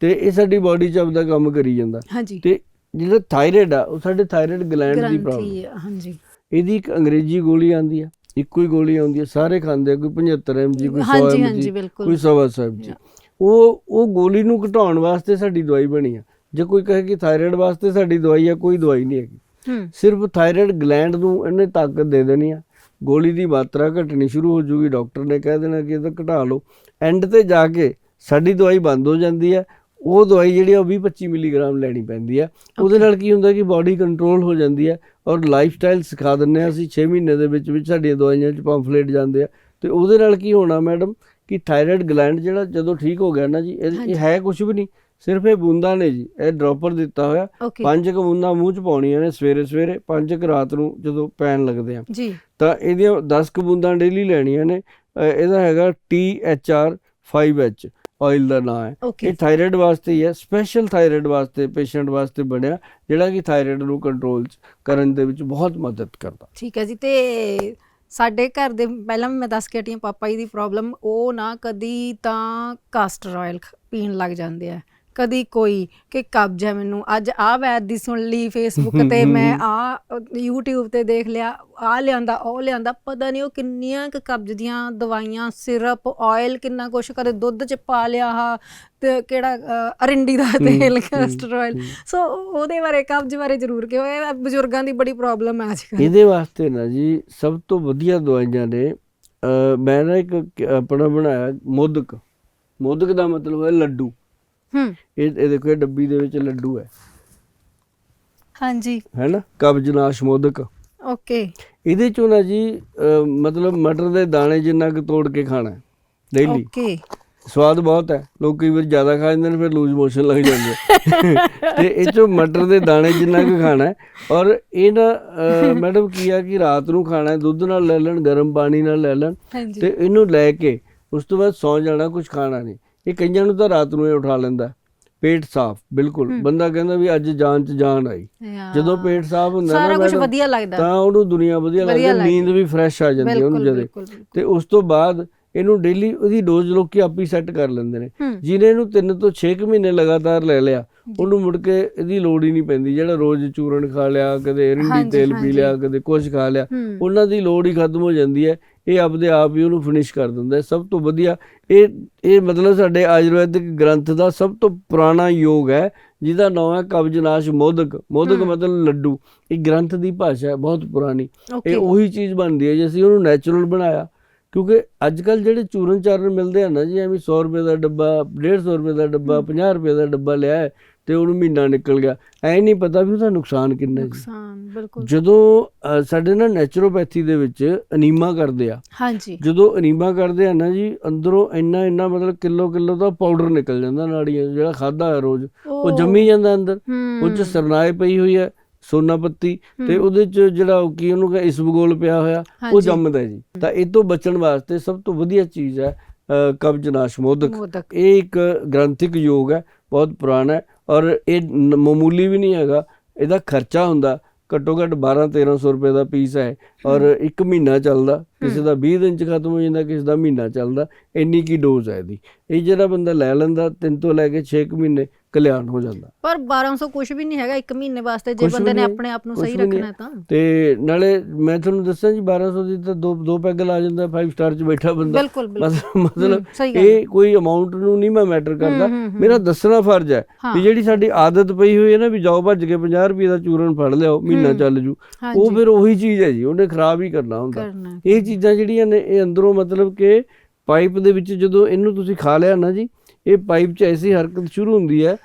ਤੇ ਇਹ ਸਾਡੀ ਬਾਡੀ 'ਚ ਆਪਦਾ ਕੰਮ ਕਰੀ ਜਾਂਦਾ। ਤੇ ਜਿਹੜਾ ਥਾਇਰਾਇਡ ਆ ਉਹ ਸਾਡੇ ਥਾਇਰਾਇਡ ਗਲੈਂਡ ਦੀ ਪ੍ਰੋਬਲਮ ਆ, ਹਾਂਜੀ। ਇਹਦੀ ਇੱਕ ਅੰਗਰੇਜ਼ੀ ਗੋਲੀ ਆਂਦੀ ਆ ਇੱਕੋ ਹੀ ਗੋਲੀ ਆਉਂਦੀ ਆ ਸਾਰੇ ਖਾਂਦੇ ਕੋਈ 75 mg ਕੋਈ 100 ਹਾਂਜੀ, mg। ਕੋਈ 125 mg ਉਹ ਉਹ ਗੋਲੀ ਨੂੰ ਘਟਾਉਣ ਵਾਸਤੇ ਸਾਡੀ ਦਵਾਈ ਬਣੀ ਆ। ਜੇ ਕੋਈ ਕਹੇ ਕਿ ਥਾਇਰਾਇਡ ਵਾਸਤੇ ਸਾਡੀ ਦਵਾਈ ਆ ਕੋਈ ਦਵਾਈ ਨਹੀਂ ਹੈਗੀ। ਹੂੰ। ਸਿਰਫ ਥਾਇਰਾਇਡ ਗਲੈਂਡ ਨੂੰ ਇਹਨੇ ਤਾਕਤ ਦੇ ਦੇਣੀ ਆ। ਗੋਲੀ ਦੀ ਮਾਤਰਾ ਘਟਣੀ ਸ਼ੁਰੂ ਹੋ ਜੂਗੀ। ਡਾਕਟਰ ਨੇ ਕਹਿ ਦੇਣਾ ਕਿ ਇਹਦਾ ਘਟਾ ਲਓ। ਐਂਡ ਤੇ ਜਾ ਕੇ ਸਾਡੀ ਦਵਾਈ ਬੰਦ ਹੋ ਜਾਂਦੀ ਆ ਉਹ ਦਵਾਈ ਜਿਹੜੀ ਉਹ 20-25 ਮਿਲੀਗ੍ਰਾਮ ਲੈਣੀ ਪੈਂਦੀ ਆ ਉਹਦੇ ਨਾਲ ਕੀ ਹੁੰਦਾ ਕਿ ਬਾਡੀ ਕੰਟਰੋਲ ਹੋ ਜਾਂਦੀ ਆ ਔਰ ਲਾਈਫ ਸਟਾਈਲ ਸਿਖਾ ਦਿੰਨੇ ਆ ਅਸੀਂ। 6 ਮਹੀਨੇ ਦੇ ਵਿੱਚ ਵਿੱਚ ਸਾਡੀਆਂ ਦਵਾਈਆਂ 'ਚ ਪੰਫਲੇਟ ਜਾਂਦੇ ਆ। ਤੇ ਉਹਦੇ ਨਾਲ ਕੀ ਹੋਣਾ ਮੈਡਮ ਕਿ ਥਾਇਰਾਇਡ ਗਲੈਂਡ ਜਿਹੜਾ ਜਦੋਂ ਠੀਕ ਹੋ ਗਿਆ ਨਾ ਜੀ ਇਹ ਇਹ ਹੈ ਕੁਝ ਵੀ ਨਹੀਂ। ਸਿਰਫ ਇਹ ਬੂੰਦਾਂ ਨੇ ਜੀ ਇਹ ਡ੍ਰੌਪਰ ਦਿੱਤਾ ਹੋਇਆ। ਪੰਜ ਕੁ ਬੂੰਦਾਂ ਮੂੰਹ 'ਚ ਪਾਉਣੀਆਂ ਨੇ ਸਵੇਰੇ ਸਵੇਰੇ ਪੰਜ ਕੁ ਰਾਤ ਨੂੰ ਜਦੋਂ ਪੈਣ ਲੱਗਦੇ ਆ। ਜੀ। ਤਾਂ ਇਹਦੀਆਂ 10 ਕੁ ਬੂੰਦਾਂ ਡੇਲੀ ਲੈਣੀਆਂ ਨੇ। ਇਹਦਾ ਹੈਗਾ THR 5H ਆਇਲ ਦਾ ਨਾਮ ਹੈ। ਇਹ ਥਾਇਰਾਇਡ ਵਾਸਤੇ ਹੀ ਹੈ ਸਪੈਸ਼ਲ ਥਾਇਰਾਇਡ ਵਾਸਤੇ ਪੇਸ਼ੈਂਟ ਵਾਸਤੇ ਬਣਿਆ ਜਿਹੜਾ ਕਿ ਥਾਇਰਾਇਡ ਨੂੰ ਕੰਟਰੋਲ ਕਰਨ ਦੇ ਵਿੱਚ ਬਹੁਤ ਮਦਦ ਕਰਦਾ। ਠੀਕ ਹੈ ਜੀ ਤੇ ਸਾਡੇ ਘਰ ਦੇ ਪਹਿਲਾਂ ਵੀ ਮੈਂ ਦੱਸ ਕੇ ਹਟੀ ਪਾਪਾ ਜੀ ਦੀ ਪ੍ਰੋਬਲਮ ਉਹ ਨਾ ਕਦੀ ਤਾਂ ਕਾਸਟਰ ਆਇਲ ਪੀਣ ਲੱਗ ਜਾਂਦੇ ਆ। ਕਦੀ ਕੋਈ ਕਿ ਕਬਜ਼ ਹੈ ਮੈਨੂੰ। ਅੱਜ ਆਹ ਵੈਦ ਦੀ ਸੁਣ ਲਈ ਫੇਸਬੁੱਕ ਤੇ ਮੈਂ ਆ YouTube ਤੇ ਦੇਖ ਲਿਆ ਆ ਲਿਆਂਦਾ ਉਹ ਲਿਆਂਦਾ ਪਤਾ ਨਹੀਂ ਉਹ ਕਿੰਨੀਆਂ ਕੁ ਕਬਜ਼ ਦੀਆਂ ਦਵਾਈਆਂ ਸਿਰਪ ਆਇਲ ਕਿੰਨਾ ਕੁਛ ਕਦੇ ਦੁੱਧ ਚ ਪਾ ਲਿਆ ਆ ਤੇ ਕਿਹੜਾ ਅਰਿੰਡੀ ਦਾ ਤੇਲ ਕਸਟਰ ਆਇਲ ਸੋ ਉਹਦੇ ਬਾਰੇ ਕਬਜ਼ ਬਾਰੇ ਜ਼ਰੂਰ ਕਿ ਇਹ ਬਜ਼ੁਰਗਾਂ ਦੀ ਬੜੀ ਪ੍ਰੋਬਲਮ ਹੈ ਅੱਜ ਕੱਲ੍ਹ ਇਹਦੇ ਵਾਸਤੇ ਨਾ ਜੀ ਸਭ ਤੋਂ ਵਧੀਆ ਦਵਾਈਆਂ ਨੇ ਮੈਂ ਨਾ ਇੱਕ ਆਪਣਾ ਬਣਾਇਆ ਮੋਦਕ। ਮੋਦਕ ਦਾ ਮਤਲਬ ਹੈ ਲੱਡੂ। ਹੂੰ। ਇਹ ਇਹ ਦੇਖੋ ਇਹ ਡੱਬੀ ਦੇ ਵਿੱਚ ਲੱਡੂ ਹੈ। ਹਾਂਜੀ। ਹੈ ਨਾ? ਕਬਜ਼ਨਾਸ਼ ਮੋਦਕ ਓਕੇ। ਇਹਦੇ ਚੋਂ ਨਾ ਜੀ ਅਹ ਮਤਲਬ ਮਟਰ ਦੇ ਦਾਣੇ ਜਿੰਨਾ ਕੁ ਤੋੜ ਕੇ ਖਾਣਾ ਡੇਲੀ ਓਕੇ। ਸਵਾਦ ਬਹੁਤ ਹੈ। ਲੋਕ ਕਈ ਵਾਰ ਜ਼ਿਆਦਾ ਖਾ ਜਾਂਦੇ ਨੇ ਫਿਰ ਲੂਜ਼ ਮੋਸ਼ਨ ਲੱਗ ਜਾਂਦੇ ਆ। ਤੇ ਇਹ ਚੋਂ ਮਟਰ ਦੇ ਦਾਣੇ ਜਿੰਨਾ ਕੁ ਖਾਣਾ ਹੈ ਔਰ ਇਹ ਨਾ ਅਹ, ਮੈਡਮ ਕੀ ਆ ਕਿ ਰਾਤ ਨੂੰ ਖਾਣਾ ਹੈ ਦੁੱਧ ਨਾਲ ਲੈ ਲੈਣ ਗਰਮ ਪਾਣੀ ਨਾਲ ਲੈ ਲੈਣ ਹਾਂਜੀ। ਤੇ ਇਹਨੂੰ ਲੈ ਕੇ ਉਸ ਤੋਂ ਬਾਅਦ ਸੌ ਜਾਣਾ ਕੁਝ ਖਾਣਾ ਨਹੀਂ। ਇਹ ਕਈਆਂ ਨੂੰ ਤਾਂ ਰਾਤ ਨੂੰ ਇਹ ਉਠਾ ਲੈਂਦਾ। ਪੇਟ ਸਾਫ਼ ਬਿਲਕੁਲ। ਬੰਦਾ ਕਹਿੰਦਾ ਵੀ ਅੱਜ ਜਾਨ ਚ ਜਾਨ ਆਈ। ਜਦੋਂ ਪੇਟ ਸਾਫ਼ ਹੁੰਦਾ ਸਾਰਾ ਨਾ ਕੁਝ ਮੈਡਮ, ਵਧੀਆ ਲੱਗਦਾ। ਤਾਂ ਉਹਨੂੰ ਦੁਨੀਆ ਵਧੀਆ ਲੱਗਦੀ ਨੀਂਦ ਵੀ ਫਰੈਸ਼ ਆ ਜਾਂਦੀ ਹੈ ਉਹਨੂੰ ਜਦੇ। ਤੇ ਉਸ ਤੋਂ ਬਾਅਦ ਇਹਨੂੰ ਡੇਲੀ ਉਹਦੀ ਡੋਜ਼ ਲੋਕੀ ਆਪ ਹੀ ਸੈੱਟ ਕਰ ਲੈਂਦੇ ਨੇ। ਹੂੰ। ਜਿਹਨੇ ਇਹਨੂੰ 3 ਤੋਂ 6 ਮਹੀਨੇ ਲਗਾਤਾਰ ਲੈ ਲਿਆ ਉਹਨੂੰ ਮੁੜ ਕੇ ਇਹਦੀ ਲੋੜ ਹੀ ਨਹੀਂ ਪੈਂਦੀ। ਜਿਹੜਾ ਰੋਜ਼ ਚੂਰਨ ਖਾ ਲਿਆ ਕਦੇ ਰਿੰਡੀ ਤੇਲ ਪੀ। ਲਿਆ ਕਦੇ ਕੁਝ ਖਾ ਲਿਆ ਉਹਨਾਂ ਦੀ ਲੋੜ ਹੀ ਖਤਮ ਹੋ ਜਾਂਦੀ ਹੈ। ਇਹ ਆਪਦੇ ਆਪ ਹੀ ਉਹਨੂੰ ਫਿਨਿਸ਼ ਕਰ ਦਿੰਦਾ ਸਭ ਤੋਂ ਵਧੀਆ ਇਹ ਇਹ ਮਤਲਬ ਸਾਡੇ ਆਯੁਰਵੈਦਿਕ ਗ੍ਰੰਥ ਦਾ ਸਭ ਤੋਂ ਪੁਰਾਣਾ ਯੋਗ ਹੈ ਜਿਹਦਾ ਨਾਮ ਹੈ ਕਬਜ਼ਨਾਸ਼ ਮੋਦਕ। ਮੋਦਕ ਮਤਲਬ ਲੱਡੂ। ਇਹ ਗ੍ਰੰਥ ਦੀ ਭਾਸ਼ਾ ਹੈ ਬਹੁਤ ਪੁਰਾਣੀ। ਇਹ ਉਹੀ ਚੀਜ਼ ਬਣਦੀ ਹੈ ਜੇ ਅਸੀਂ ਉਹਨੂੰ ਨੈਚੁਰਲ ਬਣਾਇਆ। ਕਿਉਂਕਿ ਅੱਜ ਕੱਲ ਜਿਹੜੇ ਚੂਰਨ ਚਾਰਨ ਮਿਲਦੇ ਆ ਨਾ ਜੀ ਐਵੇਂ 100 ਰੁਪਏ ਦਾ ਡੱਬਾ 150 ਰੁਪਏ ਦਾ ਡੱਬਾ 50 ਰੁਪਏ ਦਾ ਡੱਬਾ ਲਿਆ ਹੈ ਤੇ ਉਹਨੂੰ ਮਹੀਨਾ ਨਿਕਲ ਗਿਆ। ਐ ਨਹੀਂ ਪਤਾ ਵੀ ਉਹਦਾ ਨੁਕਸਾਨ ਕਿੰਨਾ ਹੈ ਨੁਕਸਾਨ ਬਿਲਕੁਲ। ਜਦੋਂ ਸਾਡੇ ਨਾ ਨੈਚੁਰੋਪੈਥੀ ਦੇ ਵਿੱਚ ਅਨੀਮਾ ਕਰਦੇ ਆ। ਹਾਂਜੀ। ਜਦੋਂ ਅਨੀਮਾ ਕਰਦੇ ਆ ਨਾ ਜੀ ਅੰਦਰੋਂ ਇੰਨਾ ਇੰਨਾ ਮਤਲਬ ਕਿਲੋ ਕਿਲੋ ਦਾ ਪਾਊਡਰ ਨਿਕਲ ਜਾਂਦਾ ਨਾੜੀਆਂ ਜਿਹੜਾ ਖਾਦਾ ਹੈ ਰੋਜ਼। ਉਹ ਜੰਮੀ ਜਾਂਦਾ ਅੰਦਰ। ਉਹ ਚ ਸਰਨਾਏ ਪਈ ਹੋਈ ਹੈ ਸੋਨਾ ਪੱਤੀ। ਤੇ ਉਹਦੇ ਚ ਜਿਹੜਾ ਉਹ ਕੀ ਉਹਨੂੰ ਕਹੇ ਇਸਬਗੋਲ ਪਿਆ ਹੋਇਆ ਉਹ। ਜੰਮਦਾ ਜੀ। ਤਾਂ ਇਹ ਤੋਂ ਬਚਣ ਵਾਸਤੇ ਸਭ ਤੋਂ ਵਧੀਆ ਚੀਜ਼ ਹੈ ਅ, ਕਬਜ਼ਨਾਸ਼ ਮੋਦਕ ਮੋਦਕ। ਇਹ ਇੱਕ ਗ੍ਰੰਥਿਕ ਯੋਗ ਹੈ ਬਹੁਤ ਪੁਰਾਣਾ ਹੈ। ਔਰ ਇਹ ਨ- ਮਾਮੂਲੀ ਵੀ ਨਹੀਂ ਹੈਗਾ। ਇਹਦਾ ਖਰਚਾ ਹੁੰਦਾ, ਘੱਟੋ ਘੱਟ 12 1300 ਰੁਪਏ ਦਾ ਪੀਸ ਹੈ। ਔਰ ਇੱਕ ਮਹੀਨਾ ਚੱਲਦਾ ਕਿਸੇ ਦਾ 20 ਦਿਨ ਚ ਖਤਮ ਹੋ ਜਾਂਦਾ ਕਿਸੇ ਦਾ ਮਹੀਨਾ ਚੱਲਦਾ ਇੰਨੀ ਕੀ ਡੋਜ਼ ਹੈ ਇਹਦੀ। ਇਹ ਜਿਹੜਾ ਬੰਦਾ ਲੈ ਲੈਂਦਾ ਤਿੰਨ ਤੋਂ ਲੈ ਕੇ 6 ਮਹੀਨੇ ਕਲਿਆਣ ਹੋ ਜਾਂਦਾ। ਪਰ 1200 ਕੁਝ ਵੀ ਨਹੀਂ ਹੈਗਾ ਇੱਕ ਮਹੀਨੇ ਵਾਸਤੇ ਜੇ ਬੰਦੇ ਨੇ ਆਪਣੇ ਆਪ ਨੂੰ ਸਹੀ ਰੱਖਣਾ ਤਾਂ। ਤੇ ਨਾਲੇ ਮੈਂ ਤੁਹਾਨੂੰ ਦੱਸਾਂ ਜੀ 1200 ਦੀ ਤਾਂ ਦੋ ਦੋ ਪੈਗ ਲਾ ਜਾਂਦਾ 5 ਸਟਾਰ ਚ ਬੈਠਾ ਬੰਦਾ। ਮਤਲਬ ਇਹ ਕੋਈ ਅਮਾਉਂਟ ਨੂੰ ਨਹੀਂ ਮੈਂ ਮੈਟਰ ਕਰਦਾ। ਮੇਰਾ ਦੱਸਣਾ ਫਰਜ਼ ਹੈ। ਵੀ ਜਿਹੜੀ ਸਾਡੀ ਆਦਤ ਪਈ ਹੋਈ ਹੈ ਨਾ ਵੀ ਜਾਓ ਭੱਜ ਕੇ 50 ਰੁਪਏ ਦਾ ਚੂਰਨ ਫੜ ਲਿਆਓ ਮਹੀਨਾ ਚੱਲ ਜੂ। ਉਹ ਫਿਰ ਉਹੀ ਚੀਜ਼ ਹੈ ਜੀ ਉਹਨੇ ਖਰਾਬ ਹੀ ਕਰਨਾ ਹੁੰਦਾ। ਇਹ ਚੀਜ਼ਾਂ ਜਿਹੜੀਆਂ ਨੇ ਇਹ ਅੰਦਰੋਂ ਮਤਲਬ ਕਿ ਪਾਈਪ ਦੇ ਵਿੱਚ ਜਦੋਂ ਇਹਨੂੰ ਤੁਸੀਂ ਖਾ ਲਿਆ ਨਾ ਜੀ ਇਹ ਪਾਈਪ 'ਚ ਐਸੀ ਹਰਕਤ ਸ਼ੁਰੂ ਹੁੰਦੀ ਹੈ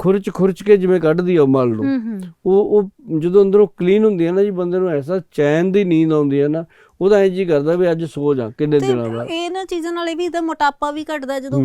ਖੁਰਚ ਖੁਰਚ ਕੇ ਜਿਵੇਂ ਕੱਢਦੀ ਆ ਮਲ ਨੂੰ ਉਹ ਉਹ ਜਦੋਂ ਅੰਦਰੋਂ ਕਲੀਨ ਹੁੰਦੀ ਹੈ ਨਾ ਜੀ ਬੰਦੇ ਨੂੰ ਐਸਾ ਚੈਨ ਦੀ ਨੀਂਦ ਆਉਂਦੀ ਹੈ ਨਾ ਉਹਦਾ ਐਂ ਜੀ ਕਰਦਾ ਵੀ ਅੱਜ ਸੋ ਜਾ ਕਿੰਨੇ ਤੇ ਦਿਨਾਂ ਬਾਅਦ। ਇਹ ਨਾ ਚੀਜ਼ਾਂ ਨਾਲ ਇਹ ਵੀ ਤਾਂ ਮੋਟਾਪਾ ਵੀ ਘਟਦਾ ਜਦੋਂ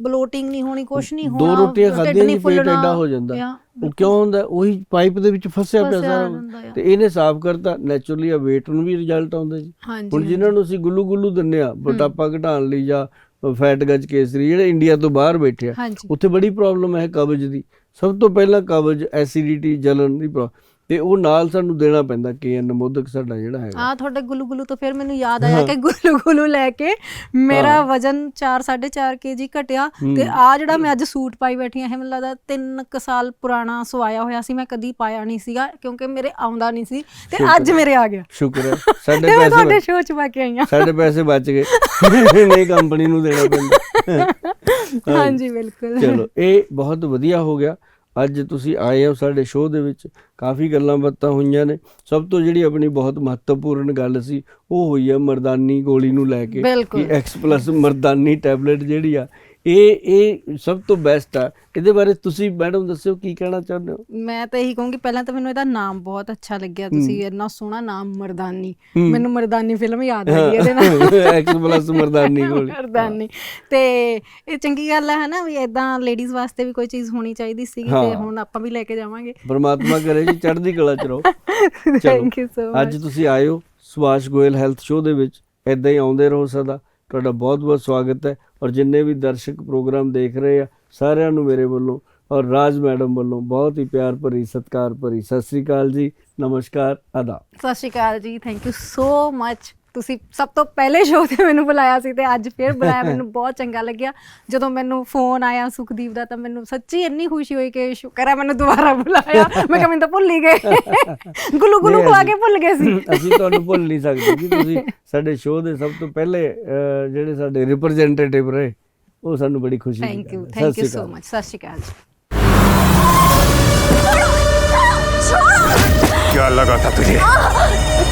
ਬਲੋਟਿੰਗ ਨਹੀਂ ਹੋਣੀ ਕੁਛ ਨਹੀਂ ਦੋ ਹੋਣਾ ਰੋਟੀਆਂ ਢਿੱਡ ਖਾਧੀਆਂ ਨਹੀਂ ਪੇਟ ਐਡਾ ਹੋ ਜਾਂਦਾ। ਉਹ ਕਿਉਂ ਹੁੰਦਾ? ਉਹੀ ਪਾਈਪ ਦੇ ਵਿੱਚ ਫਸਿਆ ਪਿਆ ਸਾਰਾ। ਤੇ ਇਹਨੇ ਸਾਫ਼ ਕਰਤਾ ਨੈਚੁਰਲੀ ਆ weight ਨੂੰ ਵੀ ਰਿਜ਼ਲਟ ਆਉਂਦਾ ਜੀ। ਹੁਣ ਜਿਨ੍ਹਾਂ ਨੂੰ ਅਸੀਂ ਗੁੱਲੂ ਗੁੱਲੂ ਦਿੰਨੇ ਆ ਮੋਟਾਪਾ ਘਟਾਉਣ ਲਈ ਜਾਂ ਫੈਟ ਗੱਜ ਕੇਸਰੀ ਜਿਹੜੇ ਇੰਡੀਆ ਤੋਂ ਬਾਹਰ ਬੈਠੇ ਆ ਉੱਥੇ ਬੜੀ ਪ੍ਰੋਬਲਮ ਹੈ ਕਬਜ਼ ਦੀ। ਸਭ ਤੋਂ ਪਹਿਲਾਂ ਕਬਜ਼ ਐਸਿਡਿਟੀ ਜਲਨ ਦੀ ਪ੍ਰੋ- ਤੇ ਉਹ ਨਾਲ ਸਾਨੂੰ ਦੇਣਾ ਪੈਂਦਾ ਕੇਐਨ ਮੋਦਕ ਸਾਡਾ ਜਿਹੜਾ ਹੈਗਾ। ਆ ਤੁਹਾਡੇ ਗੁੱਲੂ ਗੁੱਲੂ ਤੋਂ ਫਿਰ ਮੈਨੂੰ ਯਾਦ ਆਇਆ ਕਿ ਗੁੱਲੂ ਗੁੱਲੂ ਲੈ ਕੇ ਮੇਰਾ ਵਜਨ 4 4.5 ਕੇਜੀ ਘਟਿਆ ਤੇ ਆ ਜਿਹੜਾ ਮੈਂ ਅੱਜ ਸੂਟ ਪਾਈ ਬੈਠੀ ਆ ਇਹ ਮੈਨੂੰ ਲੱਗਦਾ 3 ਕ ਸਾਲ ਪੁਰਾਣਾ ਸਵਾਇਆ ਹੋਇਆ ਸੀ ਮੈਂ ਕਦੀ ਪਾਇਆ ਨਹੀਂ ਸੀਗਾ ਕਿਉਂਕਿ ਮੇਰੇ ਆਉਂਦਾ ਨਹੀਂ ਸੀ ਤੇ ਅੱਜ ਮੇਰੇ ਆ ਗਿਆ। ਸ਼ੁਕਰ ਹੈ। ਸਾਡੇ ਪੈਸੇ ਤੁਹਾਡੇ ਸ਼ੋਅ ਚ ਪਾ ਕੇ ਆਈ ਹਾਂ। ਸਾਡੇ ਪੈਸੇ ਬਚ ਗਏ। ਨਹੀਂ ਕੰਪਨੀ ਨੂੰ ਦੇਣਾ ਪੈਂਦਾ। ਹਾਂਜੀ ਬਿਲਕੁਲ। ਚਲੋ ਇਹ ਬਹੁਤ ਵਧੀਆ ਹੋ ਗਿਆ। ਅੱਜ ਤੁਸੀਂ ਆਏ ਹੋ ਸਾਡੇ ਸ਼ੋਅ ਦੇ ਵਿੱਚ ਕਾਫੀ ਗੱਲਾਂ ਬਾਤਾਂ ਹੋਈਆਂ ਨੇ ਸਭ ਤੋਂ ਜਿਹੜੀ ਆਪਣੀ ਬਹੁਤ ਮਹੱਤਵਪੂਰਨ ਗੱਲ ਸੀ ਉਹ ਹੋਈ ਹੈ ਮਰਦਾਨੀ ਗੋਲੀ ਨੂੰ ਲੈ ਕੇ। ਕਿ ਐਕਸ ਪਲੱਸ ਮਰਦਾਨੀ ਟੈਬਲੇਟ ਜਿਹੜੀ ਆ ਇਹ ਇਹ ਸਭ ਤੋਂ ਬੈਸਟ ਆ। ਇਹਦੇ ਬਾਰੇ ਤੁਸੀਂ ਮੈਡਮ ਦੱਸਿਓ ਕੀ ਕਹਿਣਾ ਚਾਹੁੰਦੇ ਹੋ? ਮੈਂ ਤਾਂ ਇਹੀ ਕਹੂੰਗੀ ਪਹਿਲਾਂ ਤਾਂ ਮੈਨੂੰ ਇਹਦਾ ਨਾਮ ਬਹੁਤ ਅੱਛਾ ਲੱਗਿਆ। ਤੁਸੀਂ ਇੰਨਾ ਸੋਹਣਾ ਨਾਮ ਮਰਦਾਨੀ। ਮੈਨੂੰ ਮਰਦਾਨੀ ਫਿਲਮ ਯਾਦ ਆ ਗਈ ਇਹਦੇ ਨਾਲ। ਐਕਸ ਪਲੱਸ ਮਰਦਾਨੀ ਗੋਲੀ। ਮਰਦਾਨੀ। ਤੇ ਇਹ ਚੰਗੀ ਗੱਲ ਹੈ ਨਾ ਵੀ ਇਦਾਂ ਲੇਡੀਜ਼ ਵਾਸਤੇ ਵੀ ਕੋਈ ਚੀਜ਼ ਹੋਣੀ ਚਾਹੀਦੀ ਸੀਗੀ ਤੇ। ਹੁਣ ਆਪਾਂ ਵੀ ਲੈ ਕੇ ਜਾਵਾਂਗੇ। ਪਰਮਾਤਮਾ ਕਰੇ ਜੀ ਚੜ੍ਹਦੀ ਕਲਾ ਚ ਰਹੋ। ਥੈਂਕ ਯੂ ਸੋ ਅੱਜ ਮਚ ਤੁਸੀਂ ਆਏ ਹੋ ਸੁਭਾਸ਼ ਗੋਇਲ ਹੈਲਥ ਸ਼ੋਅ ਦੇ ਵਿੱਚ। ਇਦਾਂ ਹੀ ਆਉਂਦੇ ਰਹੋ ਸਦਾ। ਤੁਹਾਡਾ ਬਹੁਤ ਬਹੁਤ ਸਵਾਗਤ ਹੈ ਔਰ ਜਿੰਨੇ ਵੀ ਦਰਸ਼ਕ ਪ੍ਰੋਗਰਾਮ ਦੇਖ ਰਹੇ ਆ, ਸਾਰਿਆਂ ਨੂੰ ਮੇਰੇ ਵੱਲੋਂ ਔਰ ਰਾਜ ਮੈਡਮ ਵੱਲੋਂ ਬਹੁਤ ਹੀ ਪਿਆਰ ਭਰੀ, ਸਤਿਕਾਰ ਭਰੀ। ਸਤਿ ਸ੍ਰੀ ਅਕਾਲ ਜੀ, ਨਮਸਕਾਰ ਅਦਾ ਸਤਿ ਸ਼੍ਰੀ ਅਕਾਲ ਜੀ ਥੈਂਕ ਯੂ ਸੋ ਮੱਚ ਤੁਸੀਂ ਸਭ ਤੋਂ ਪਹਿਲੇ ਸ਼ੋਅ ਤੇ ਮੈਨੂੰ ਬੁਲਾਇਆ ਸੀ ਤੇ ਅੱਜ ਫਿਰ ਬੁਲਾਇਆ ਮੈਨੂੰ ਬਹੁਤ ਚੰਗਾ ਲੱਗਿਆ ਜਦੋਂ ਮੈਨੂੰ ਫੋਨ ਆਇਆ ਸੁਖਦੀਪ ਦਾ ਤਾਂ ਮੈਨੂੰ ਸੱਚੀ ਇੰਨੀ ਖੁਸ਼ੀ ਹੋਈ ਕਿ ਸ਼ੁਕਰ ਹੈ ਮੈਨੂੰ ਦੁਬਾਰਾ ਬੁਲਾਇਆ ਮੈਂ ਕਿਹਾ ਮੈਨੂੰ ਤਾਂ ਭੁੱਲ ਹੀ ਗਏ ਗੁੱਲੂ ਗੁੱਲੂ ਨਹੀਂ, ਖਵਾ ਅਸੀਂ- ਕੇ ਭੁੱਲ ਗਏ ਸੀ ਅਸੀਂ ਤੁਹਾਨੂੰ ਭੁੱਲ ਨਹੀਂ ਸਕਦੇ ਜੀ ਤੁਸੀਂ ਸਾਡੇ ਸ਼ੋਅ ਦੇ ਸਭ ਤੋਂ ਪਹਿਲੇ ਅਹ, ਜਿਹੜੇ ਸਾਡੇ ਰਿਪਰੈਜ਼ੈਂਟੇਟਿਵ ਰਹੇ ਉਹ ਸਾਨੂੰ ਬੜੀ ਖੁਸ਼ੀ ਦੀ ਥੈਂਕ ਯੂ ਗੱਲ ਹੈ। ਥੈਂਕ ਸਤਿ you Sri so Akal. Much ਸਤਿ ਸ਼੍ਰੀ ਅਕਾਲ ਜੀ क्या लगा था तुझे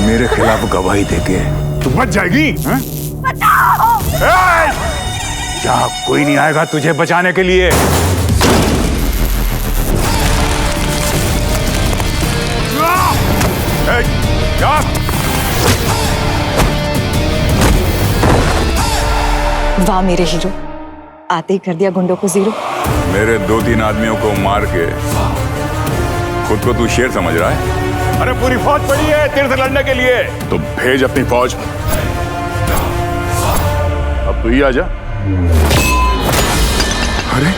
मेरे खिलाफ गवाही देके तू बच जाएगी हैं? यहाँ कोई नहीं आएगा तुझे बचाने के लिए। वाह मेरे हीरो आते ही कर दिया गुंडों को ज़ीरो। मेरे दो तीन आदमियों को मार के खुद को तू शेर समझ रहा है? अरे पूरी फौज पड़ी है तेरे से लड़ने के लिए। तो भेज अपनी फौज। अब तू ही आ जा। अरे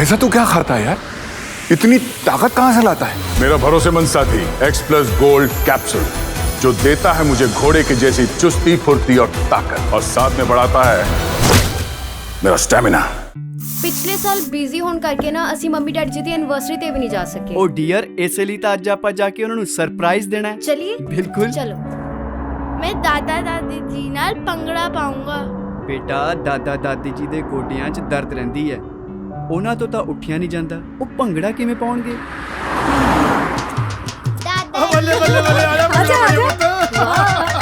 ऐसा तू क्या खाता है यार? इतनी ताकत कहाँ से लाता है? मेरा भरोसेमंद साथी एक्स प्लस गोल्ड कैप्सूल जो देता है मुझे घोड़े की जैसी चुस्ती फुर्ती और ताकत और साथ में बढ़ाता है मेरा स्टेमिना ਪਿਛਲੇ ਸਾਲ ਬਿਜ਼ੀ ਹੋਣ ਕਰਕੇ ਨਾ ਅਸੀਂ ਮੰਮੀ ਡੈਡੀ ਜੀ ਦੀ ਐਨਵਰਸਰੀ ਤੇ ਵੀ ਨਹੀਂ ਜਾ ਸਕੇ। ਉਹ ਡੀਅਰ ਇਸੇ ਲਈ ਤਾਂ ਅੱਜ ਆਪਾਂ ਜਾ ਕੇ ਉਹਨਾਂ ਨੂੰ ਸਰਪ੍ਰਾਈਜ਼ ਦੇਣਾ ਹੈ। ਚਲਿਏ? ਬਿਲਕੁਲ। ਚਲੋ। ਮੈਂ ਦਾਦਾ ਦਾਦੀ ਜੀ ਨਾਲ ਪੰਗੜਾ ਪਾਉਂਗਾ। ਬੇਟਾ ਦਾਦਾ ਦਾਦੀ ਜੀ ਦੇ ਗੋਡਿਆਂ 'ਚ ਦਰਦ ਰਹਿੰਦੀ ਹੈ। ਉਹਨਾਂ ਤੋਂ ਤਾਂ ਉੱਠਿਆ ਨਹੀਂ ਜਾਂਦਾ। ਉਹ ਭੰਗੜਾ ਕਿਵੇਂ ਪਾਉਣਗੇ? ਦਾਦਾ ਕਿਉਂ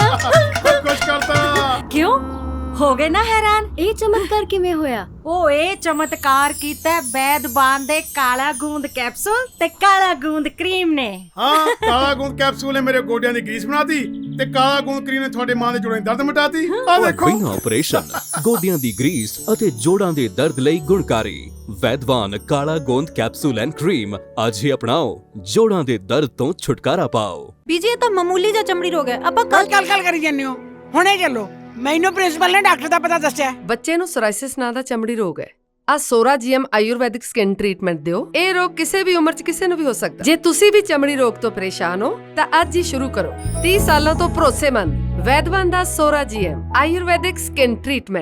ਹੋ ਗਏ ਨਾ ਹੈਰਾਨ? ਇਹ ਚਮਤਕਾਰ ਕਿਵੇਂ ਹੋਇਆ? ਉਹ ਇਹ ਚਮਤਕਾਰ ਕੀਤਾ ਹੈ ਵੈਦਵਾਨ ਦੇ ਕਾਲਾ ਗੂੰਦ ਕੈਪਸੂਲ ਤੇ ਕਾਲਾ ਗੂੰਦ ਕਰੀਮ ਨੇ। ਹਾਂ ਕਾਲਾ ਗੂੰਦ ਕੈਪਸੂਲ ਨੇ ਮੇਰੇ ਗੋਡਿਆਂ ਦੀ ਗਰੀਸ ਬਣਾਤੀ ਤੇ ਕਾਲਾ ਗੂੰਦ ਕਰੀਮ ਨੇ ਤੁਹਾਡੇ ਮਾਂ ਦੇ ਜੋੜਾਂ ਦੀ ਦਰਦ ਮਿਟਾਤੀ। ਆ ਦੇਖੋ। ਬਿਨਾਂ ਆਪਰੇਸ਼ਨ ਗੋਡਿਆਂ ਦੀ ਗਰੀਸ ਅਤੇ ਜੋੜਾਂ ਦੇ ਦਰਦ ਲਈ ਗੁਣਕਾਰੀ। ਵੈਦਵਾਨ ਕਾਲਾ ਗੋਂਦ ਕੈਪਸੂਲ ਐਂਡ ਕਰੀਮ ਅੱਜ ਹੀ ਅਪਣਾਓ ਜੋੜਾਂ ਦੇ ਦਰਦ ਤੋਂ ਛੁਟਕਾਰਾ ਪਾਓ। ਬੀਜੀ ਇਹ ਤਾਂ ਮਾਮੂਲੀ ਜਿਹਾ ਚਮੜੀ ਰੋਗ ਹੈ। ਆਪਾਂ ਕੱਲ ਕੱਲ ਕੱਲ ਕਰੀ ਜਾਂਦੇ ਹੋ। ਹੁਣੇ ਚੱਲੋ। ਮੈਨੂੰ ਪ੍ਰਿੰਸੀਪਲ ਨੇ ਡਾਕਟਰ ਦਾ ਪਤਾ ਦੱਸਿਆ ਬੱਚੇ ਨੂੰ ਸੋਰਾਇਸਿਸ ਨਾਂ ਦਾ ਚਮੜੀ ਰੋਗ ਹੈ। ਆ ਸੋਰਾ ਜੀਐਮ ਆਯੁਰਵੈਦਿਕ ਸਕਿਨ ਟ੍ਰੀਟਮੈਂਟ ਦਿਓ। ਇਹ ਰੋਗ ਕਿਸੇ ਵੀ ਉਮਰ 'ਚ ਕਿਸੇ ਨੂੰ ਵੀ ਹੋ ਸਕਦਾ। ਜੇ ਤੁਸੀਂ ਵੀ ਚਮੜੀ ਰੋਗ ਤੋਂ ਪਰੇਸ਼ਾਨ ਹੋ, ਤਾਂ ਅੱਜ ਹੀ ਸ਼ੁਰੂ ਕਰੋ। 30 ਸਾਲਾਂ ਤੋਂ ਭਰੋਸੇਮੰਦ, ਵੈਦਵਾਨ ਦਾ ਸੋਰਾ ਜੀਐਮ, ਆਯੁਰਵੈਦਿਕ ਸਕਿਨ ਟ੍ਰੀਟਮੈਂਟ।